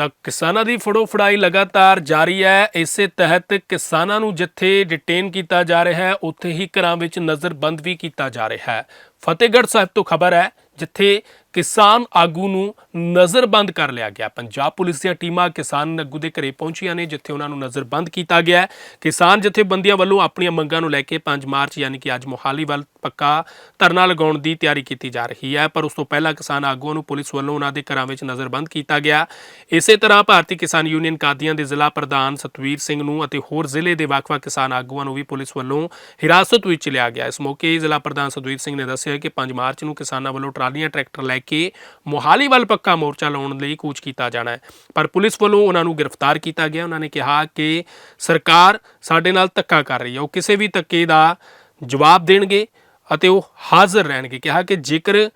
ਤਾਂ ਕਿਸਾਨਾਂ ਦੀ ਫੜੋ ਫੜਾਈ ਲਗਾਤਾਰ ਜਾਰੀ ਹੈ। ਇਸੇ ਤਹਿਤ ਕਿਸਾਨਾਂ ਨੂੰ ਜਿੱਥੇ ਡਿਟੇਨ ਕੀਤਾ ਜਾ ਰਿਹਾ ਹੈ, ਉੱਥੇ ਹੀ ਘਰਾਂ ਵਿੱਚ ਨਜ਼ਰਬੰਦ ਵੀ ਕੀਤਾ ਜਾ ਰਿਹਾ ਹੈ। ਫਤਿਹਗੜ੍ਹ ਸਾਹਿਬ ਤੋਂ ਖਬਰ ਹੈ, ਜਿੱਥੇ ਕਿਸਾਨ ਆਗੂ ਨੂੰ ਨਜ਼ਰਬੰਦ ਕਰ ਲਿਆ ਗਿਆ। ਪੰਜਾਬ ਪੁਲਿਸ ਦੀਆਂ ਟੀਮਾਂ ਕਿਸਾਨ ਆਗੂ ਦੇ ਘਰੇ ਪਹੁੰਚੀਆਂ ਨੇ, ਜਿੱਥੇ ਉਹਨਾਂ ਨੂੰ ਨਜ਼ਰਬੰਦ ਕੀਤਾ ਗਿਆ ਕਿਸਾਨ ਜਥੇਬੰਦੀਆਂ ਵੱਲੋਂ ਆਪਣੀਆਂ ਮੰਗਾਂ ਨੂੰ ਲੈ ਕੇ 5 ਮਾਰਚ, ਯਾਨੀ ਕਿ ਅੱਜ ਮੋਹਾਲੀ ਵੱਲ ਪੱਕਾ ਧਰਨਾ ਲਗਾਉਣ ਦੀ ਤਿਆਰੀ ਕੀਤੀ ਜਾ ਰਹੀ ਹੈ, ਪਰ ਉਸ ਤੋਂ ਪਹਿਲਾਂ ਕਿਸਾਨ ਆਗੂਆਂ ਨੂੰ ਪੁਲਿਸ ਵੱਲੋਂ ਉਹਨਾਂ ਦੇ ਘਰਾਂ ਵਿੱਚ ਨਜ਼ਰਬੰਦ ਕੀਤਾ ਗਿਆ। ਇਸੇ ਤਰ੍ਹਾਂ ਭਾਰਤੀ ਕਿਸਾਨ ਯੂਨੀਅਨ ਕਾਦੀਆਂ ਦੇ ਜ਼ਿਲ੍ਹਾ ਪ੍ਰਧਾਨ ਸਤਵੀਰ ਸਿੰਘ ਨੂੰ ਅਤੇ ਹੋਰ ਜ਼ਿਲ੍ਹੇ ਦੇ ਵੱਖ-ਵੱਖ ਕਿਸਾਨ ਆਗੂਆਂ ਨੂੰ ਵੀ ਪੁਲਿਸ ਵੱਲੋਂ ਹਿਰਾਸਤ ਵਿੱਚ ਲਿਆ ਗਿਆ। ਇਸ ਮੌਕੇ ਜ਼ਿਲ੍ਹਾ ਪ੍ਰਧਾਨ ਸਤਵੀਰ ਸਿੰਘ ਨੇ ਦੱਸਿਆ ਕਿ 5 ਮਾਰਚ ਨੂੰ ਕਿਸਾਨਾਂ ਵੱਲੋਂ ਟਰਾਲੀਆਂ, ਟਰੈਕਟਰ ਲੈ ਕੇ ਮੋਹਾਲੀ ਵੱਲ ਪੱਕਾ ਮੋਰਚਾ ਲਾਉਣ ਲਈ ਕੂਚ ਕੀਤਾ ਜਾਣਾ ਹੈ। ਪਰ ਪੁਲਿਸ ਵੱਲੋਂ ਉਹਨਾਂ ਨੂੰ ਗ੍ਰਿਫਤਾਰ ਕੀਤਾ ਗਿਆ। ਉਹਨਾਂ ਨੇ ਕਿਹਾ ਕਿ ਸਰਕਾਰ ਸਾਡੇ ਨਾਲ ਧੱਕਾ ਕਰ ਰਹੀ ਹੈ। ਉਹ ਕਿਸੇ ਵੀ ਧੱਕੇ ਦਾ ਜਵਾਬ ਦੇਣਗੇ। ਅਤੇ ਉਹ ਹਾਜ਼ਰ ਰਹਿਣਗੇ। ਕਿਹਾ ਕਿ ਜੇਕਰ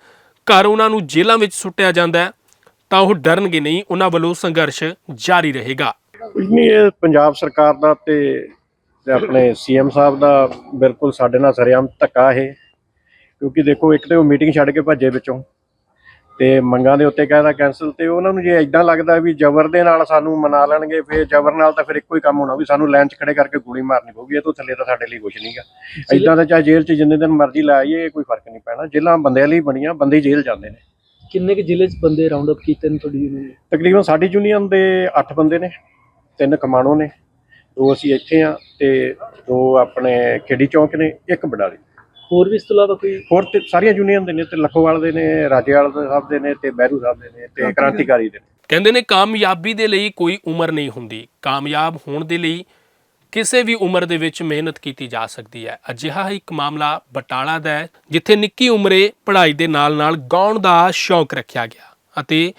ਘਰ ਉਹਨਾਂ ਨੂੰ ਜੇਲ੍ਹਾਂ ਵਿੱਚ ਸੁੱਟਿਆ ਜਾਂਦਾ ਹੈ, ਤਾਂ ਉਹ ਡਰਨਗੇ ਨਹੀਂ, ਉਹਨਾਂ ਵੱਲੋਂ ਸੰਘਰਸ਼ ਜਾਰੀ ਰਹੇਗਾ। ਕੁਝ ਨਹੀਂ, ਇਹ ਪੰਜਾਬ ਸਰਕਾਰ ਦਾ ਤੇ ਤੇ ਆਪਣੇ ਸੀਐਮ ਸਾਹਿਬ ਦਾ ਬਿਲਕੁਲ ਸਾਡੇ ਨਾਲ ਸਰਿਆਮ ਧੱਕਾ ਇਹ। ਕਿਉਂਕਿ ਦੇਖੋ, ਇੱਕ ਤੇ ਉਹ ਮੀਟਿੰਗ ਛੱਡ ਕੇ ਭੱਜੇ ਵਿੱਚੋਂ। ਤੇ ਮੰਗਾਂ ਦੇ ਉੱਤੇ ਕਹਿਦਾ ਕੈਨਸਲ ਤੇ ਉਹਨਾਂ ਨੂੰ ਜੇ ਇਦਾਂ ਲੱਗਦਾ ਵੀ ਜ਼ਬਰ ਦੇ ਨਾਲ ਸਾਨੂੰ ਮਨਾ ਲੈਣਗੇ ਫਿਰ ਜ਼ਬਰ ਨਾਲ ਤਾਂ ਫਿਰ ਇੱਕੋ ਹੀ ਕੰਮ ਹੋਣਾ ਵੀ ਸਾਨੂੰ ਲਾਈਨ 'ਚ ਖੜੇ ਕਰਕੇ ਗੋਲੀ ਮਾਰਨੀ ਪਊਗੀ ਇਹ ਤੋਂ ਥੱਲੇ ਤਾਂ ਸਾਡੇ ਲਈ ਕੁਝ ਨਹੀਂਗਾ ਇਦਾਂ ਤਾਂ ਚਾਹੇ ਜੇਲ੍ਹ 'ਚ ਜਿੰਨੇ ਦਿਨ ਮਰਜ਼ੀ ਲਾਈਏ ਇਹ ਕੋਈ ਫ਼ਰਕ ਨਹੀਂ ਪੈਣਾ। ਜੇਲ੍ਹਾਂ ਬੰਦਿਆਂ ਲਈ ਬਣੀਆਂ ਬੰਦੇ ਜੇਲ੍ਹ ਜਾਂਦੇ ਨੇ। ਕਿੰਨੇ ਕੁ ਜ਼ਿਲ੍ਹੇ 'ਚ ਬੰਦੇ ਰਾਉਂਡ ਅਪ ਕੀਤੇ ਨੇ ਤੁਹਾਡੀ ਯੂਨੀਅਨ ਤਕਰੀਬਨ ਸਾਡੀ ਯੂਨੀਅਨ ਦੇ 8 ਬੰਦੇ ਨੇ ਤਿੰਨ ਕਮਾਣੋ ਨੇ ਦੋ ਅਸੀਂ ਇੱਥੇ ਆ ਤੇ ਦੋ ਆਪਣੇ ਖੇੜੀ ਚੌਂਕ ਨੇ ਇੱਕ ਬਡਾਲੀ। ਹੋਰ ਵੀ ਇਸ ਤੋਂ ਇਲਾਵਾ ਕੋਈ ਹੋਰ ਤੇ ਸਾਰੀਆਂ ਯੂਨੀਅਨ ਦੇ ਨੇ ਤੇ ਲਖੋਵਾਲ ਦੇ ਨੇ ਰਾਜੇਵਾਲ ਦੇ ਸਾਹਿਬ ਦੇ ਨੇ ਤੇ ਬਹਿਰੂ ਸਾਹਿਬ ਦੇ ਨੇ ਤੇ ਕ੍ਰਾਂਤੀਕਾਰੀ ਦੇ ਨੇ। ਕਹਿੰਦੇ ਨੇ ਕਾਮਯਾਬੀ ਦੇ ਲਈ ਕੋਈ ਉਮਰ ਨਹੀਂ ਹੁੰਦੀ। ਕਾਮਯਾਬ ਹੋਣ ਦੇ ਲਈ ਕਿਸੇ ਵੀ ਉਮਰ ਦੇ ਵਿੱਚ ਮਿਹਨਤ ਕੀਤੀ ਜਾ ਸਕਦੀ ਹੈ। ਅਜਿਹਾ ਇੱਕ ਮਾਮਲਾ ਬਟਾਲਾ ਦਾ ਹੈ ਜਿੱਥੇ ਨਿੱਕੀ ਉਮਰੇ ਪੜ੍ਹਾਈ ਦੇ ਨਾਲ-ਨਾਲ ਗਾਉਣ ਦਾ ਸ਼ੌਂਕ ਰੱਖਿਆ ਗਿਆ ਅਤੇ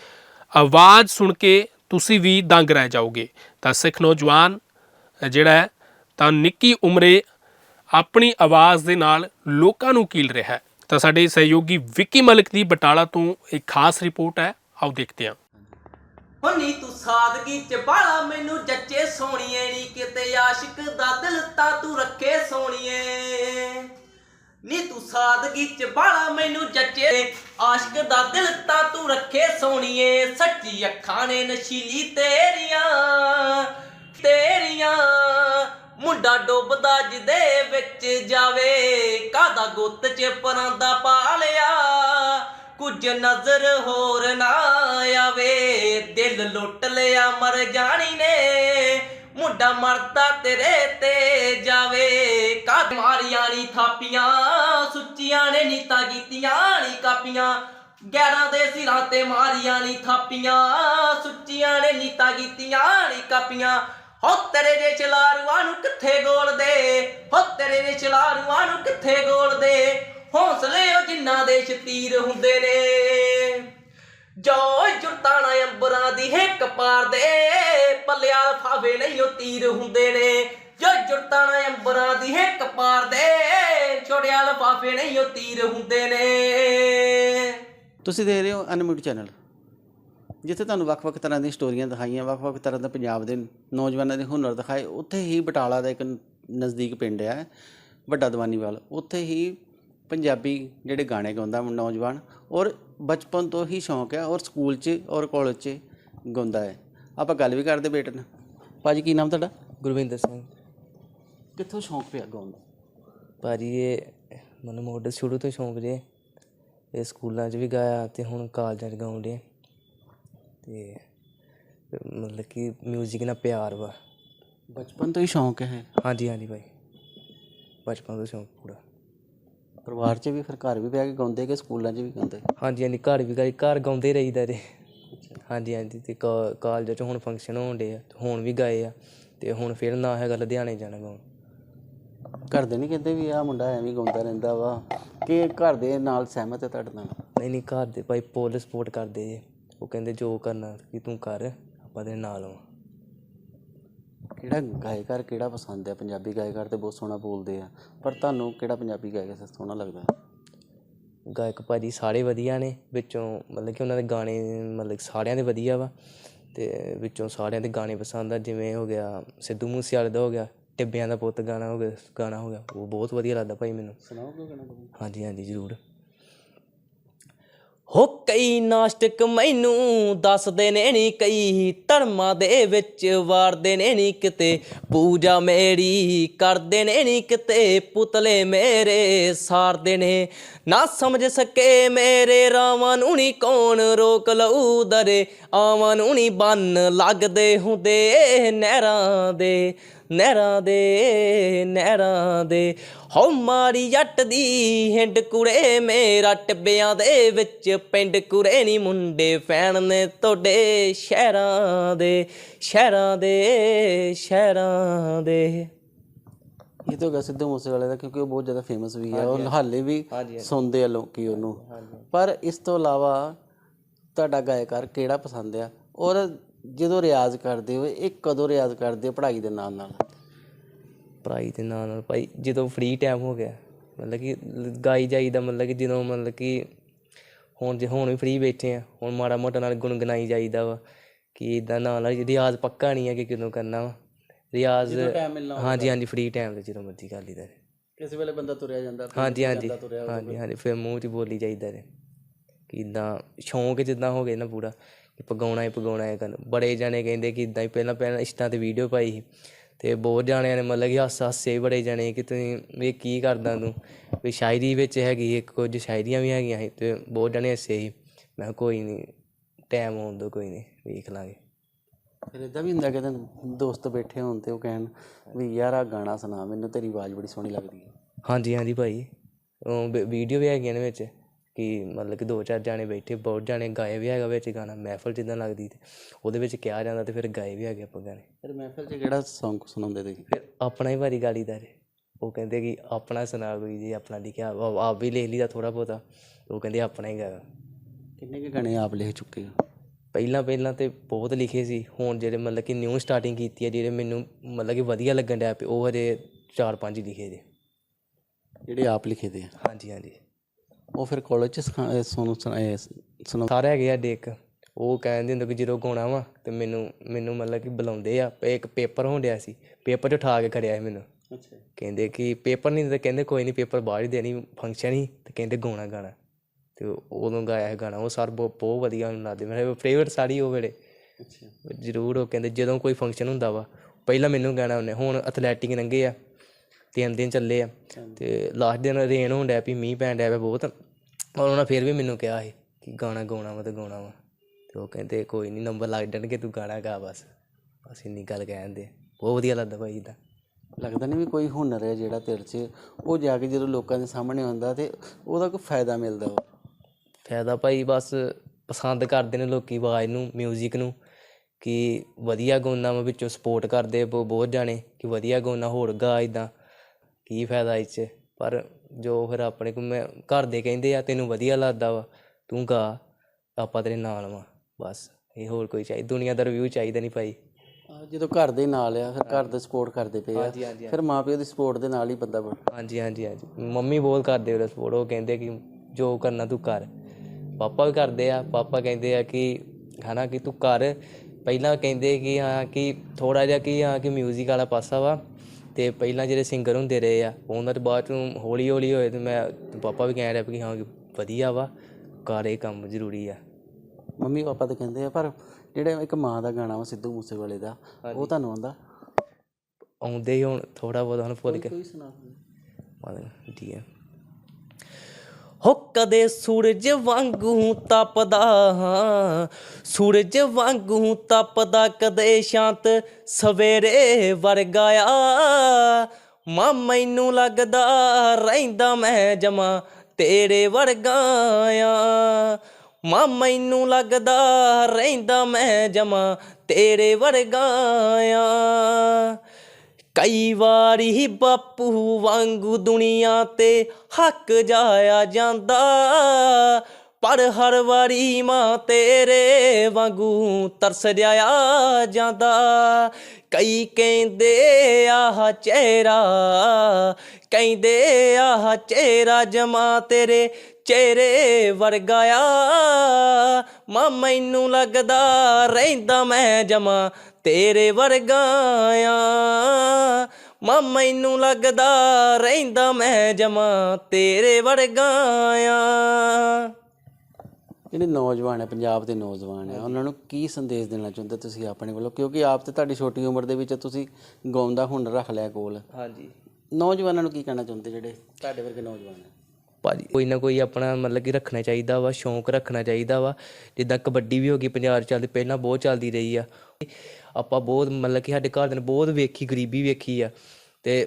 ਆਵਾਜ਼ ਸੁਣ ਕੇ ਤੁਸੀਂ ਵੀ ਦੰਗ ਰਹਿ ਜਾਓਗੇ। ਤਾਂ ਸਿੱਖ ਨੌਜਵਾਨ ਜਿਹੜਾ ਹੈ ਤਾਂ ਨਿੱਕੀ ਉਮਰੇ ਆਪਣੀ ਆਵਾਜ਼ ਦੇ ਨਾਲ ਲੋਕਾਂ ਨੂੰ ਕੀਲ ਰਿਹਾ ਹੈ। ਤਾਂ ਸਾਡੇ ਸਹਿਯੋਗੀ ਵਿੱਕੀ ਮਲਿਕ ਦੀ ਬਟਾਲਾ ਤੋਂ ਇੱਕ ਖਾਸ ਰਿਪੋਰਟ ਹੈ। ਆਓ ਦੇਖਦੇ ਹਾਂ। ਹੁਣੀ ਤੂੰ ਸਾਦਗੀ ਚ ਬਾਲਾ, ਮੈਨੂੰ ਜੱਜੇ ਸੋਣੀਏ ਨੀ ਕਿਤੇ ਆਸ਼ਿਕ ਦਾ ਦਿਲ ਤਾਂ ਤੂੰ ਰੱਖੇ ਸੋਣੀਏ ਨੀ ਤੂੰ ਸਾਦਗੀ ਚ ਬਾਲਾ, ਮੈਨੂੰ ਜੱਜੇ ਆਸ਼ਿਕ ਦਾ ਦਿਲ ਤਾਂ ਤੂੰ ਰੱਖੇ ਸੋਣੀਏ ਸੱਚੀ ਅੱਖਾਂ ਨੇ ਨਸ਼ੀਲੀ ਤੇਰੀਆਂ ਤੇਰੀਆਂ। ਮੁੰਡਾ ਡੁੱਬਦਾ ਜਿਹਦੇ ਵਿੱਚ ਜਾਵੇ ਕਾਦਾ ਗੁੱਤ ਚ ਪਰਾਂਦਾ ਪਾ ਲਿਆ ਕੁਝ ਨਜ਼ਰ ਹੋਰ ਨਾ ਆਵੇ, ਦਿਲ ਲੁੱਟ ਲਿਆ, ਮਰ ਜਾਣੀ ਨੇ। ਮੁੰਡਾ ਮਰਦਾ ਤੇਰੇ ਤੇ ਜਾਵੇ ਕਾਦ ਮਾਰੀਆਂ ਨੀ ਥਾਪੀਆਂ? ਸੁੱਚੀਆਂ ਨੇ ਨੀਤਾਂ ਕੀਤੀਆਂ ਨੀ ਕਾਪੀਆਂ। ਗੈਰਾਂ ਦੇ ਸਿਰਾਂ ਤੇ ਮਾਰੀਆਂ ਨੀ ਥਾਪੀਆਂ। ਸੁੱਚੀਆਂ ਨੇ ਨੀਤਾ ਕੀਤੀਆਂ ਨੀ ਕਾਪੀਆਂ। ਹੋ ਤੇਰੇ ਦੇ ਚਲਾਰੂਆਂ ਨੂੰ ਕਿੱਥੇ ਗੋਲਦੇ ਹੋ ਤੇਰੇ ਦੇ ਚਲਾਰੂਆਂ ਨੂੰ ਕਿੱਥੇ ਗੋਲਦੇ ਹੌਸਲੇ ਉਹ ਜਿੰਨਾ ਦੇ ਸ਼ਤੀਰ ਹੁੰਦੇ ਨੇ। ਜੋ ਜੁਰਤਾਣਾ ਅੰਬਰਾਂ ਦੀ ਹਿੱਕ ਪਾਰਦੇ, ਪੱਲਿਆ ਫਾਵੇ ਨਹੀਂ ਉਹ ਤੀਰ ਹੁੰਦੇ ਨੇ। ਜੋ ਜੁਰਤਾਣਾ ਅੰਬਰਾਂ ਦੀ ਹਿੱਕ ਪਾਰਦੇ ਛੋੜਿਆ ਲਫਾਫੇ ਨਹੀਂ ਉਹ ਤੀਰ ਹੁੰਦੇ ਨੇ। ਤੁਸੀਂ ਦੇਖ ਰਹੇ ਹੋ ਅਨਮਿਊਟ ਚੈਨਲ। ਜਿੱਥੇ ਤੁਹਾਨੂੰ ਵੱਖ-ਵੱਖ ਤਰ੍ਹਾਂ ਦੀਆਂ ਸਟੋਰੀਆਂ ਦਿਖਾਈਆਂ ਵੱਖ-ਵੱਖ ਤਰ੍ਹਾਂ ਦਾ ਪੰਜਾਬ ਦੇ ਨੌਜਵਾਨਾਂ ਦੇ ਹੁਨਰ ਦਿਖਾਏ ਉੱਥੇ ਹੀ ਬਟਾਲਾ ਦਾ ਇੱਕ ਨਜ਼ਦੀਕ ਪਿੰਡ ਹੈ ਵੱਡਾ ਦਵਾਨੀਵਾਲ। ਉੱਥੇ ਹੀ ਪੰਜਾਬੀ ਜਿਹੜੇ ਗਾਣੇ ਗਾਉਂਦਾ ਨੌਜਵਾਨ ਔਰ ਬਚਪਨ ਤੋਂ ਹੀ ਸ਼ੌਂਕ ਹੈ ਔਰ ਸਕੂਲ 'ਚ ਔਰ ਕਾਲਜ 'ਚ ਗਾਉਂਦਾ ਹੈ। ਆਪਾਂ ਗੱਲ ਵੀ ਕਰਦੇ ਬੇਟੇ ਨਾਲ। ਭਾਜੀ ਕੀ ਨਾਮ ਤੁਹਾਡਾ? ਗੁਰਵਿੰਦਰ ਸਿੰਘ। ਕਿੱਥੋਂ ਸ਼ੌਂਕ ਪਿਆ ਗਾਉਣ ਦਾ? ਭਾਜੀ ਇਹ ਮੈਨੂੰ ਮੋਢੇ ਸ਼ੁਰੂ ਤੋਂ ਸ਼ੌਂਕ ਜੇ। ਇਹ ਸਕੂਲਾਂ 'ਚ ਵੀ ਗਾਇਆ ਤੇ ਹੁਣ ਕਾਲਜਾਂ 'ਚ ਗਾਉਣ ਦੇ ਤੇ ਮਤਲਬ ਕਿ 뮤직 ਨਾਲ ਪਿਆਰ ਵਾ। ਬਚਪਨ ਤੋਂ ਹੀ ਸ਼ੌਂਕ ਹੈ ਹਾਂਜੀ ਹਾਂਜੀ ਭਾਈ। ਬਚਪਨ ਤੋਂ ਸ਼ੌਂਕ ਪੂਰਾ। ਪਰਿਵਾਰ 'ਚ ਵੀ ਫਿਰ ਘਰ ਵੀ ਬਹਿ ਕੇ ਗਾਉਂਦੇ ਕਿ ਸਕੂਲਾਂ 'ਚ ਵੀ ਗਾਉਂਦੇ? ਹਾਂਜੀ ਹਾਂਜੀ ਘਰ ਵੀ ਗਾਈ ਘਰ ਗਾਉਂਦੇ ਰਹੀਦਾ ਤੇ ਹਾਂਜੀ ਹਾਂਜੀ ਤੇ ਕਾ- ਕਾਲਜ 'ਚ ਹੁਣ ਫੰਕਸ਼ਨ ਹੋਣ ਡੇ ਆ ਹੁਣ ਵੀ ਗਾਏ ਆ ਤੇ ਹੁਣ ਫਿਰ ਨਾ ਹੈਗਾ ਲੁਧਿਆਣੇ ਜਾਣਾ ਗਾਉਣ। ਘਰ ਦੇ ਨਹੀਂ ਕਹਿੰਦੇ ਵੀ ਆਹ ਮੁੰਡਾ ਐਵੇਂ ਹੀ ਗਾਉਂਦਾ ਰਹਿੰਦਾ ਵਾ ਕਿ ਘਰ ਦੇ ਨਾਲ ਸਹਿਮਤ ਹੈ ਤੁਹਾਡੇ ਨਾਲ? ਨਹੀਂ ਨਹੀਂ ਘਰ ਦੇ ਭਾਈ ਪੁੱਲ ਸਪੋਰਟ ਕਰਦੇ ਜੇ। ਉਹ ਕਹਿੰਦੇ ਜੋ ਕਰਨਾ ਕਿ ਤੂੰ ਕਰ ਆਪਾਂ ਤੇਰੇ ਨਾਲ ਆ ਕਿਹੜਾ ਗਾਇਕਾਰ ਕਿਹੜਾ ਪਸੰਦ ਹੈ ਪੰਜਾਬੀ ਗਾਇਕਾਰ ਤੇ ਬਹੁਤ ਸੋਹਣਾ ਬੋਲਦੇ ਆ। ਪਰ ਤੁਹਾਨੂੰ ਕਿਹੜਾ ਪੰਜਾਬੀ ਗਾਇਕ ਸਭ ਸੋਹਣਾ ਲੱਗਦਾ? ਹੈ ਗਾਇਕ ਭਾਜੀ ਸਾਰੇ ਵਧੀਆ ਨੇ। ਵਿੱਚੋਂ ਮਤਲਬ ਕਿ ਉਹਨਾਂ ਦੇ ਗਾਣੇ ਮਤਲਬ ਸਾਰਿਆਂ ਦੇ ਵਧੀਆ ਵਾ। ਤੇ ਵਿੱਚੋਂ ਸਾਰਿਆਂ ਦੇ ਗਾਣੇ ਪਸੰਦ ਆ। ਜਿਵੇਂ ਹੋ ਗਿਆ ਸਿੱਧੂ ਮੂਸੇਵਾਲੇ ਦਾ ਹੋ ਗਿਆ ਟਿੱਬਿਆਂ ਦਾ ਪੁੱਤ ਗਾਣਾ ਹੋ ਗਿਆ ਗਾਣਾ ਹੋ ਗਿਆ। ਉਹ ਬਹੁਤ ਵਧੀਆ ਲੱਗਦਾ ਭਾਈ ਮੈਨੂੰ। ਸੁਣਾਓਗੇ ਗਾਣਾ ਹਾਂਜੀ ਹਾਂਜੀ ਜ਼ਰੂਰ। ਹੋ ਕਈ ਨਾਸਟਿਕ ਮੈਨੂੰ ਦੱਸਦੇ ਨੇ ਨੀ, ਕਈ ਧਰਮਾਂ ਦੇ ਵਿੱਚ ਵਾਰਦੇ ਨੇ ਨੀ ਕਿਤੇ। ਪੂਜਾ ਮੇਰੀ ਕਰਦੇ ਨੇ ਨੀ ਕਿਤੇ, ਪੁਤਲੇ ਮੇਰੇ ਸਾਰਦੇ ਨੇ। ਨਾ ਸਮਝ ਸਕੇ ਮੇਰੇ ਰਾਵਾਂ ਨੂੰ ਨੀ ਕੌਣ ਰੋਕ ਲਊ ਦਰੇ, ਆਵਾਂ ਨੂੰ ਨੀ ਬੰਨ ਲੱਗਦੇ ਹੁੰਦੇ ਨਹਿਰਾਂ ਦੇ। ਨਹਿਰਾਂ ਦੇ ਨਹਿਰਾਂ ਦੇ। ਹੋ ਮਾਰੀ ਜੱਟ ਦੀ ਹਿੰਡ ਕੁੜੇ ਮੇਰਾ ਟਿੱਬਿਆਂ ਦੇ ਵਿੱਚ। ਪਿੰਡ ਕੁਰੇ ਨਹੀਂ ਮੁੰਡੇ ਫੈਣ ਨੇ ਤੁਹਾਡੇ ਸ਼ਹਿਰਾਂ ਦੇ ਸ਼ਹਿਰਾਂ ਦੇ ਸ਼ਹਿਰਾਂ ਦੇ। ਇਹ ਤਾਂ ਗਿਆ ਸਿੱਧੂ ਮੂਸੇਵਾਲੇ ਦਾ ਕਿਉਂਕਿ ਉਹ ਬਹੁਤ ਜ਼ਿਆਦਾ ਫੇਮਸ ਵੀ ਹੈ ਔਰ ਹਾਲੇ ਵੀ ਸੁਣਦੇ ਆ ਲੋਕੀ ਉਹਨੂੰ। ਪਰ ਇਸ ਤੋਂ ਇਲਾਵਾ ਤੁਹਾਡਾ ਗਾਇਕਾਰ ਕਿਹੜਾ ਪਸੰਦ ਆ? ਔਰ ਜਦੋਂ ਰਿਆਜ਼ ਕਰਦੇ ਹੋ ਇਹ ਕਦੋਂ ਰਿਆਜ਼ ਕਰਦੇ ਹੋ ਪੜ੍ਹਾਈ ਦੇ ਨਾਲ ਨਾਲ? ਪੜ੍ਹਾਈ ਦੇ ਨਾਲ ਨਾਲ ਭਾਈ ਜਦੋਂ ਫ੍ਰੀ ਟਾਈਮ ਹੋ ਗਿਆ ਮਤਲਬ ਕਿ ਗਾਈ ਜਾਈਦਾ ਮਤਲਬ ਕਿ ਜਦੋਂ ਮਤਲਬ ਕਿ ਹੁਣ ਜੇ ਹੁਣ ਵੀ ਫ੍ਰੀ ਬੈਠੇ ਆ ਹੁਣ ਮਾੜਾ ਮੋਟਾ ਨਾਲ ਗੁਣਗੁਣਾਈ ਜਾਈਦਾ ਵਾ ਕਿ ਇਦਾਂ ਨਾਲ ਨਾਲ ਰਿਆਜ਼ ਪੱਕਾ ਨਹੀਂ ਹੈ ਕਿ ਕਿਦੋਂ ਕਰਨਾ ਵਾ। ਰਿਆਜ਼ ਹਾਂਜੀ ਹਾਂਜੀ ਫ੍ਰੀ ਟਾਈਮ ਤੇ ਜਦੋਂ ਮਰਜ਼ੀ ਕਰ ਲਈਦਾ। ਕਿਸੇ ਵੇਲੇ ਬੰਦਾ ਤੁਰਿਆ ਜਾਂਦਾ ਹਾਂਜੀ ਹਾਂਜੀ ਹਾਂਜੀ ਹਾਂਜੀ ਫਿਰ ਮੂੰਹ 'ਚ ਬੋਲੀ ਜਾਈਦਾ ਰੇ। ਕਿ ਇਦਾਂ ਸ਼ੌਂਕ ਜਿੱਦਾਂ ਹੋ ਗਏ ਨਾ ਪੂਰਾ ਕਿ ਪਗਾਉਣਾ ਹੀ ਪਗਾਉਣਾ ਹੈ ਕਰਨ। ਬੜੇ ਜਾਣੇ ਕਹਿੰਦੇ ਕਿ ਇਦਾਂ ਹੀ ਪਹਿਲਾਂ ਪਹਿਲਾਂ ਇੰਸਟਾ ਤੇ ਵੀਡੀਓ ਪਾਈ ਸੀ ਤੇ ਬਹੁਤ ਜਾਣਿਆਂ ਨੇ ਮਤਲਬ ਕਿ ਹਾਸ ਹਾਸੇ ਬੜੇ ਜਾਣੇ ਕਿ ਤੁਸੀਂ ਵੀ ਕੀ ਕਰਦਾ ਤੂੰ? ਵੀ ਸ਼ਾਇਰੀ ਵਿੱਚ ਹੈਗੀ ਇੱਕ ਕੁਝ ਸ਼ਾਇਰੀਆਂ ਵੀ ਹੈਗੀਆਂ ਸੀ ਤੇ ਬਹੁਤ ਜਾਣੇ ਹੱਸੇ ਸੀ। ਮੈਂ ਕੋਈ ਨਹੀਂ ਟਾਈਮ ਆਉਣ ਦੋ ਕੋਈ ਨਹੀਂ ਵੇਖ ਲਾਂਗੇ। ਫਿਰ ਇਦਾਂ ਵੀ ਹੁੰਦਾ ਕਿ ਤੈਨੂੰ ਦੋਸਤ ਬੈਠੇ ਹੋਣ ਤੇ ਉਹ ਕਹਿਣ ਵੀ ਯਾਰ ਆ ਗਾਣਾ ਸੁਣਾ ਮੈਨੂੰ ਤੇਰੀ ਆਵਾਜ਼ ਬੜੀ ਸੋਹਣੀ ਲੱਗਦੀ ਹੈ। ਹਾਂਜੀ ਹਾਂਜੀ ਭਾਈ। ਉਹ ਵੀਡੀਓ ਵੀ ਹੈਗੀਆਂ ਨੇ ਵਿੱਚ। ਕਿ ਮਤਲਬ ਕਿ ਦੋ ਚਾਰ ਜਾਣੇ ਬੈਠੇ ਬਹੁਤ ਜਾਣੇ ਗਾਏ ਵੀ ਹੈਗਾ ਵਿੱਚ ਗਾਣਾ ਮਹਿਫਲ ਜਿੱਦਾਂ ਲੱਗਦੀ ਤੇ ਉਹਦੇ ਵਿੱਚ ਕਿਹਾ ਜਾਂਦਾ ਤੇ ਫਿਰ ਗਾਏ ਵੀ ਹੈਗੇ ਆਪਾਂ ਗਾਣੇ। ਫਿਰ ਮਹਿਫਲ 'ਚ ਕਿਹੜਾ Song ਸੁਣਾਉਂਦੇ ਤੁਸੀਂ? ਫਿਰ ਆਪਣਾ ਹੀ ਵਾਰੀ ਗਾਲੀ ਦਾ ਜੇ। ਉਹ ਕਹਿੰਦੇ ਕਿ ਆਪਣਾ ਸੁਣਾ ਕੋਈ ਜੀ ਆਪਣਾ ਲਿਖਿਆ ਵਾ- ਆਪ ਵੀ ਲਿਖ ਲਈਦਾ ਥੋੜਾ ਬਹੁਤਾ ਉਹ ਕਹਿੰਦੇ ਆਪਣਾ ਹੀ ਗਾ। ਕਿੰਨੇ ਕੁ ਗਾਣੇ ਆਪ ਲਿਖ ਚੁੱਕੇ ਹੋ? ਪਹਿਲਾਂ ਪਹਿਲਾਂ ਤੇ ਬਹੁਤ ਲਿਖੇ ਸੀ ਹੁਣ ਜਿਹੜੇ ਮਤਲਬ ਕਿ ਨਿਊ ਸਟਾਰਟਿੰਗ ਕੀਤੀ ਹੈ ਜਿਹੜੇ ਮੈਨੂੰ ਮਤਲਬ ਕਿ ਵਧੀਆ ਲੱਗਣ ਡਿਆ ਪਏ ਉਹ ਹਜੇ ਚਾਰ ਪੰਜ ਹੀ ਲਿਖੇ ਜੇ। ਜਿਹੜੇ ਆਪ ਲਿਖੇ ਦੇ ਆ? ਹਾਂਜੀ ਹਾਂਜੀ। ਉਹ ਫਿਰ ਕਾਲਜ 'ਚ ਸਿਖਾ- ਅਹ ਸੁਣ ਸਾਰੇ ਹੈਗੇ ਆ ਡੇਕ ਉਹ ਕਹਿੰਦੇ ਹੁੰਦੇ ਕਿ ਜਦੋਂ ਗਾਉਣਾ ਵਾ ਤੇ ਮੈਨੂੰ ਮੈਨੂੰ ਮਤਲਬ ਕਿ ਬੁਲਾਉਂਦੇ ਆ। ਇੱਕ ਪੇਪਰ ਹੋਣ ਡਿਆ ਸੀ। ਪੇਪਰ 'ਚ ਉਠਾ ਕੇ ਖੜਿਆ ਸੀ ਮੈਨੂੰ। ਅੱਛਾ। ਕਹਿੰਦੇ ਕਿ ਪੇਪਰ ਨਹੀਂ ਦਿੰਦੇ। ਕਹਿੰਦੇ ਕੋਈ ਨਹੀਂ ਪੇਪਰ ਬਾਹਰ ਹੀ ਦੇਣੀ ਫੰਕਸ਼ਨ ਹੀ। ਤੇ ਕਹਿੰਦੇ ਗਾਉਣਾ ਗਾਣਾ। ਤੇ ਉਦੋਂ ਗਾਇਆ ਹੈ ਗਾਣਾ। ਉਹ ਸਰ ਬਹੁਤ ਬਹੁਤ ਵਧੀਆ ਮੈਨੂੰ ਲੱਗਦੇ। ਮੇਰੇ ਫੇਵਰਟ ਸਾਰੀ ਉਹ ਵੇਲੇ। ਅੱਛਾ। ਜ਼ਰੂਰ ਉਹ ਕਹਿੰਦੇ ਜਦੋਂ ਕੋਈ ਫੰਕਸ਼ਨ ਹੁੰਦਾ ਵਾ। ਪਹਿਲਾਂ ਮੈਨੂੰ ਗਾਣਾ ਉਹਨੇ ਹੁਣ ਐਥਲੈਟਿਕ ਲੰਘੇ ਆ। ਤਿੰਨ ਦਿਨ ਚੱਲੇ ਆ। ਤੇ ਲਾਸਟ ਦਿਨ ਰੇਨ ਹੋਣ ਡਿਆ ਪਈ ਮੀਂਹ ਪੈਣ ਡਿਆ ਪਿਆ ਬਹੁਤ। ਔਰ ਉਹਨਾਂ ਫਿਰ ਵੀ ਮੈਨੂੰ ਕਿਹਾ ਸੀ ਕਿ ਗਾਣਾ ਗਾਉਣਾ ਵਾ ਤੇ ਗਾਉਣਾ ਵਾ। ਤੇ ਉਹ ਕਹਿੰਦੇ ਕੋਈ ਨਹੀਂ ਨੰਬਰ ਲੱਗ ਜਾਣਗੇ ਤੂੰ ਗਾਣਾ ਗਾ ਬਸ। ਬਸ ਇੰਨੀ ਗੱਲ ਕਹਿੰਦੇ ਬਹੁਤ ਵਧੀਆ ਲੱਗਦਾ ਭਾਈ ਦਾ ਲੱਗਦਾ ਨਹੀਂ ਵੀ ਕੋਈ ਹੁਨਰ ਹੈ ਜਿਹੜਾ ਤੇਰੇ 'ਚ ਉਹ ਜਾ ਕੇ ਜਦੋਂ ਲੋਕਾਂ ਦੇ ਸਾਹਮਣੇ ਆਉਂਦਾ ਤੇ ਉਹਦਾ ਕੋਈ ਫਾਇਦਾ ਮਿਲਦਾ ਵਾ। ਫਾਇਦਾ ਭਾਈ ਬਸ ਪਸੰਦ ਕਰਦੇ ਨੇ ਲੋਕੀ ਆਵਾਜ਼ ਨੂੰ 뮤직 ਨੂੰ ਕਿ ਵਧੀਆ ਗਾਉਣਾ ਵਾ ਵਿੱਚੋਂ ਸਪੋਰਟ ਕਰਦੇ ਬਹੁ- ਬਹੁਤ ਜਾਣੇ ਕਿ ਵਧੀਆ ਗਾਉਣਾ ਹੋਰ ਗਾ ਇਦਾਂ ਕੀ ਫਾਇਦਾ ਇਹ 'ਚ? ਪਰ ਜੋ ਫਿਰ ਆਪਣੇ ਕੋ ਮੈਂ ਘਰ ਦੇ ਕਹਿੰਦੇ ਆ ਤੈਨੂੰ ਵਧੀਆ ਲੱਗਦਾ ਵਾ ਤੂੰ ਗਾ ਆਪਾਂ ਤੇਰੇ ਨਾਲ ਵਾ ਬਸ। ਇਹ ਹੋਰ ਕੋਈ ਚਾਹੀਦਾ ਦੁਨੀਆ ਦਾ ਰਿਵਿਊ ਚਾਹੀਦਾ ਨਹੀਂ ਭਾਈ। ਜਦੋਂ ਘਰ ਦੇ ਨਾਲ ਆ ਫਿਰ ਘਰ ਦੇ ਸਪੋਰਟ ਕਰਦੇ ਪਏ ਆ। ਹਾਂਜੀ, ਹਾਂਜੀ, ਫਿਰ ਮਾਪਿਓ ਦੀ ਸਪੋਰਟ ਦੇ ਨਾਲ ਹੀ ਬੰਦਾ ਬਣ। ਹਾਂਜੀ ਹਾਂਜੀ ਹਾਂਜੀ। ਮੰਮੀ ਬਹੁਤ ਕਰਦੇ ਉਹਦਾ ਸਪੋਰਟ ਉਹ ਕਹਿੰਦੇ ਕਿ ਜੋ ਕਰਨਾ ਤੂੰ ਕਰ। ਪਾਪਾ ਵੀ ਕਰਦੇ ਆ ਪਾਪਾ ਕਹਿੰਦੇ ਆ ਕਿ ਹਨਾ ਕਿ ਤੂੰ ਕਰ। ਪਹਿਲਾਂ ਕਹਿੰਦੇ ਕਿ ਹਾਂ ਕਿ ਥੋੜਾ ਜਿਹਾ ਕਿ ਹਾਂ ਕਿ 뮤직 ਵਾਲਾ ਪਾਸਾ ਵਾ। ਤੇ ਪਹਿਲਾਂ ਜਿਹੜੇ ਸਿੰਗਰ ਹੁੰਦੇ ਰਹੇ ਆ ਉਹਨਾਂ ਦੇ ਬਾਅਦ ਚੋਂ ਹੌਲੀ ਹੌਲੀ ਹੋਏ ਤੇ ਮੈਂ ਪਾਪਾ ਵੀ ਕਹਿ ਰਿਹਾ ਕਿ ਹਾਂ ਕਿ ਵਧੀਆ ਵਾ ਕਰ ਇਹ ਕੰਮ ਜ਼ਰੂਰੀ ਆ। ਮੰਮੀ ਪਾਪਾ ਤਾਂ ਕਹਿੰਦੇ ਆ ਪਰ ਜਿਹੜਾ ਇੱਕ ਮਾਂ ਦਾ ਗਾਣਾ ਵਾ ਸਿੱਧੂ ਮੂਸੇਵਾਲੇ ਦਾ ਉਹ ਤੁਹਾਨੂੰ ਆਉਂਦਾ? ਆਉਂਦੇ ਹੀ ਹੁਣ ਥੋੜਾ ਬਹੁਤ ਹੁਣ ਭੁੱਲ ਕੇ। ਕੋਈ ਸੁਣਾ ਮਤਲਬ ਠੀਕ ਹੈ ਹੋ ਕਦੇ ਸੂਰਜ ਵਾਂਗੂ ਤਪਦਾ ਹਾਂ। ਸੂਰਜ ਵਾਂਗੂ ਤਪਦਾ ਕਦੇ ਸ਼ਾਂਤ ਸਵੇਰੇ ਵਰਗਾ ਆ। ਮਾਂ, ਮੈਨੂੰ ਲੱਗਦਾ ਰਹਿੰਦਾ ਮੈਂ ਜਮਾ ਤੇਰੇ ਵਰਗਾ ਆ। ਮਾਂ, ਮੈਨੂੰ ਲੱਗਦਾ ਰਹਿੰਦਾ ਮੈਂ ਜਮਾ ਤੇਰੇ ਵਰਗਾ ਆ। ਕਈ ਵਾਰੀ ਬਾਪੂ ਵਾਂਗੂ ਦੁਨੀਆ ਤੇ ਹੱਕ ਜਾਇਆ ਜਾਂਦਾ। ਪਰ ਹਰ ਵਾਰੀ ਮਾਂ ਤੇਰੇ ਵਾਂਗੂ ਤਰਸ ਜਾਇਆ ਜਾਂਦਾ। ਕਈ ਕਹਿੰਦੇ, ਆਹ ਚਿਹਰਾ, ਕਹਿੰਦੇ, ਆਹ ਚਿਹਰਾ ਜਮਾ ਤੇਰੇ ਚਿਹਰੇ ਵਰਗਾ ਆ। ਮਾਂ ਮੈਨੂੰ ਲੱਗਦਾ ਰਹਿੰਦਾ ਮੈਂ ਜਮਾ ਤੇਰੇ ਵਰਗਾ ਆ। ਮਾਂ ਮੈਨੂੰ ਲੱਗਦਾ ਰਹਿੰਦਾ ਮੈਂ ਜਮਾ ਤੇਰੇ ਵਰਗਾ ਆ। ਜਿਹੜੇ ਨੌਜਵਾਨ ਹੈ ਪੰਜਾਬ ਦੇ ਨੌਜਵਾਨ ਹੈ ਉਹਨਾਂ ਨੂੰ ਕੀ ਸੰਦੇਸ਼ ਦੇਣਾ ਚਾਹੁੰਦੇ ਤੁਸੀਂ ਆਪਣੇ ਵੱਲੋਂ? ਕਿਉਂਕਿ ਆਪ ਤੇ ਤੁਹਾਡੀ ਛੋਟੀ ਉਮਰ ਦੇ ਵਿੱਚ ਤੁਸੀਂ ਗਾਉਣ ਦਾ ਹੁਨਰ ਰੱਖ ਲਿਆ ਕੋਲ। ਹਾਂਜੀ। ਨੌਜਵਾਨਾਂ ਨੂੰ ਕੀ ਕਹਿਣਾ ਚਾਹੁੰਦੇ ਜਿਹੜੇ ਤੁਹਾਡੇ ਵਰਗੇ ਨੌਜਵਾਨ ਹੈ ਭਾਜੀ। ਕੋਈ ਨਾ ਕੋਈ ਆਪਣਾ ਮਤਲਬ ਕਿ ਰੱਖਣਾ ਚਾਹੀਦਾ ਵਾ ਸ਼ੌਂਕ ਰੱਖਣਾ ਚਾਹੀਦਾ ਵਾ। ਜਿੱਦਾਂ ਕਬੱਡੀ ਵੀ ਹੋ ਗਈ ਪੰਜਾਬ 'ਚ ਚੱਲਦੀ ਪਹਿਲਾਂ ਬਹੁਤ ਚੱਲਦੀ ਰਹੀ ਆ। ਆਪਾਂ ਬਹੁਤ ਮਤਲਬ ਕਿ ਸਾਡੇ ਘਰ ਦੇ ਨੇ ਬਹੁਤ ਵੇਖੀ ਗਰੀਬੀ ਵੇਖੀ ਆ। ਤੇ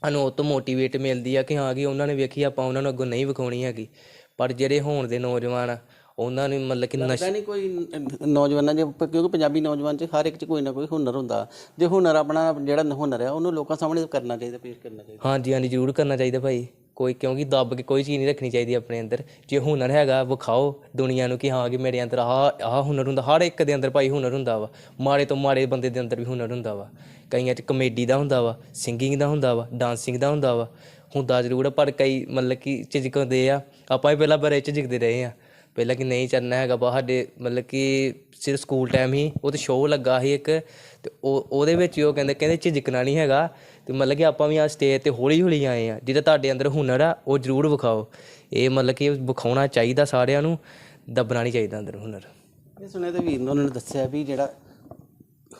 ਸਾਨੂੰ ਉਹ ਤੋਂ ਮੋਟੀਵੇਟ ਮਿਲਦੀ ਆ ਕਿ ਹਾਂ ਕਿ ਉਹਨਾਂ ਨੇ ਵੇਖੀ ਆਪਾਂ ਉਹਨਾਂ ਨੂੰ ਅੱਗੋਂ ਨਹੀਂ ਵਿਖਾਉਣੀ ਹੈਗੀ। ਪਰ ਜਿਹੜੇ ਹੋਣ ਦੇ ਨੌਜਵਾਨ ਆ ਉਹਨਾਂ ਨੂੰ ਮਤਲਬ ਕਿ ਨਸ਼ਾ ਨਹੀਂ ਕੋਈ ਨੌਜਵਾਨਾਂ ਦੇ ਕਿਉਂਕਿ ਪੰਜਾਬੀ ਨੌਜਵਾਨ 'ਚ ਹਰ ਇੱਕ 'ਚ ਕੋਈ ਨਾ ਕੋਈ ਹੁਨਰ ਹੁੰਦਾ। ਜੇ ਹੁਨਰ ਆਪਣਾ ਜਿਹੜਾ ਹੁਨਰ ਹੈ ਉਹਨੂੰ ਲੋਕਾਂ ਸਾਹਮਣੇ ਕਰਨਾ ਚਾਹੀਦਾ ਪੇਸ਼ ਕਰਨਾ ਚਾਹੀਦਾ। ਹਾਂਜੀ ਹਾਂਜੀ ਜ਼ਰੂਰ ਕਰਨਾ ਚਾਹੀਦਾ ਭਾਈ। ਕੋਈ ਕਿਉਂਕਿ ਦੱਬ ਕੇ ਕੋਈ ਚੀਜ਼ ਨਹੀਂ ਰੱਖਣੀ ਚਾਹੀਦੀ ਆਪਣੇ ਅੰਦਰ। ਜੇ ਹੁਨਰ ਹੈਗਾ ਵਿਖਾਓ ਦੁਨੀਆ ਨੂੰ ਕਿ ਹਾਂ ਕਿ ਮੇਰੇ ਅੰਦਰ ਆਹ ਆਹ ਹੁਨਰ ਹੁੰਦਾ। ਹਰ ਇੱਕ ਦੇ ਅੰਦਰ ਭਾਈ ਹੁਨਰ ਹੁੰਦਾ ਵਾ। ਮਾੜੇ ਤੋਂ ਮਾੜੇ ਬੰਦੇ ਦੇ ਅੰਦਰ ਵੀ ਹੁਨਰ ਹੁੰਦਾ ਵਾ। ਕਈਆਂ 'ਚ ਕਮੇਡੀ ਦਾ ਹੁੰਦਾ ਵਾ ਸਿੰਗਿੰਗ ਦਾ ਹੁੰਦਾ ਵਾ ਡਾਂਸਿੰਗ ਦਾ ਹੁੰਦਾ ਵਾ। ਹੁੰਦਾ ਜ਼ਰੂਰ ਆ, ਪਰ ਕਈ ਮਤਲਬ ਕਿ ਝਿਜਕਦੇ ਆ। ਆਪਾਂ ਵੀ ਪਹਿਲਾਂ ਬੜੇ ਝਿਜਕਦੇ ਰਹੇ ਆ। ਪਹਿਲਾਂ ਕਿ ਨਹੀਂ ਚੱਲਣਾ ਹੈਗਾ ਬਾ ਸਾਡੇ ਮਤਲਬ ਕਿ ਸਿਰਫ ਸਕੂਲ ਟਾਈਮ ਹੀ ਉਹ ਤੇ ਸ਼ੋਅ ਲੱਗਾ ਸੀ ਇੱਕ। ਤੇ ਉਹ ਉਹਦੇ ਵਿੱਚ ਹੀ ਉਹ ਕਹਿੰਦੇ ਕਹਿੰਦੇ ਝਿਜਕਣਾ ਨਹੀਂ ਹੈਗਾ। ਤੇ ਮਤਲਬ ਕਿ ਆਪਾਂ ਵੀ ਆ ਸਟੇਜ ਤੇ ਹੌਲੀ ਹੌਲੀ ਆਏ ਆ। ਜਿਹੜਾ ਤੁਹਾਡੇ ਅੰਦਰ ਹੁਨਰ ਆ, ਉਹ ਜ਼ਰੂਰ ਵਿਖਾਓ। ਇਹ ਮਤਲਬ ਕਿ ਵਿਖਾਉਣਾ ਚਾਹੀਦਾ ਸਾਰਿਆਂ ਨੂੰ, ਦੱਬਣਾ ਨਹੀਂ ਚਾਹੀਦਾ ਅੰਦਰ ਹੁਨਰ। ਇਹ ਸੁਣਿਆ ਤੇ ਵੀਰ ਨੇ ਉਹਨਾਂ ਨੇ ਦੱਸਿਆ ਵੀ ਜਿਹੜਾ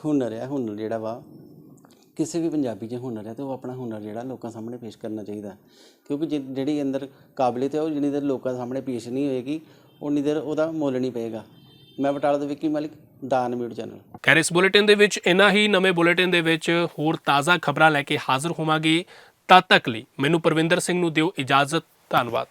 ਹੁਨਰ ਆ, ਹੁਨਰ ਜਿਹੜਾ ਵਾ, ਕਿਸੇ ਵੀ ਪੰਜਾਬੀ 'ਚ ਹੁਨਰ ਹੈ ਤੇ ਉਹ ਆਪਣਾ ਹੁਨਰ ਜਿਹੜਾ ਲੋਕਾਂ ਸਾਹਮਣੇ ਪੇਸ਼ ਕਰਨਾ ਚਾਹੀਦਾ। ਕਿਉਂਕਿ ਜਿ- ਜਿਹੜੀ ਅੰਦਰ ਕਾਬਲੀਅਤ ਹੈ ਉਹ ਜਿੰਨੀ ਦੇਰ ਲੋਕਾਂ ਸਾਹਮਣੇ ਪੇਸ਼ ਨਹੀਂ ਹੋਏਗੀ, ਉਨੀ ਦੇਰ ਉਹਦਾ ਮੁੱਲ ਨਹੀਂ ਪਏਗਾ। ਮੈਂ ਬਟਾਲਾ ਦਾ ਵਿੱਕੀ ਮਲਿਕ ਦਾਨ ਮਿਊਟ ਚੈਨਲ। ਖੈਰ, ਇਸ ਬੁਲੇਟਿਨ ਦੇ ਵਿੱਚ ਇਨਾ ਹੀ ਨਵੇਂ ਬੁਲੇਟਿਨ ਦੇ ਵਿੱਚ ਹੋਰ ਤਾਜ਼ਾ ਖਬਰਾਂ ਲੈ ਕੇ ਹਾਜ਼ਰ ਹੋਵਾਂਗੇ। ਤਦ ਤੱਕ ਲਈ ਮੈਨੂੰ ਪਰਵਿੰਦਰ ਸਿੰਘ ਨੂੰ ਦਿਓ ਇਜਾਜ਼ਤ। ਧੰਨਵਾਦ।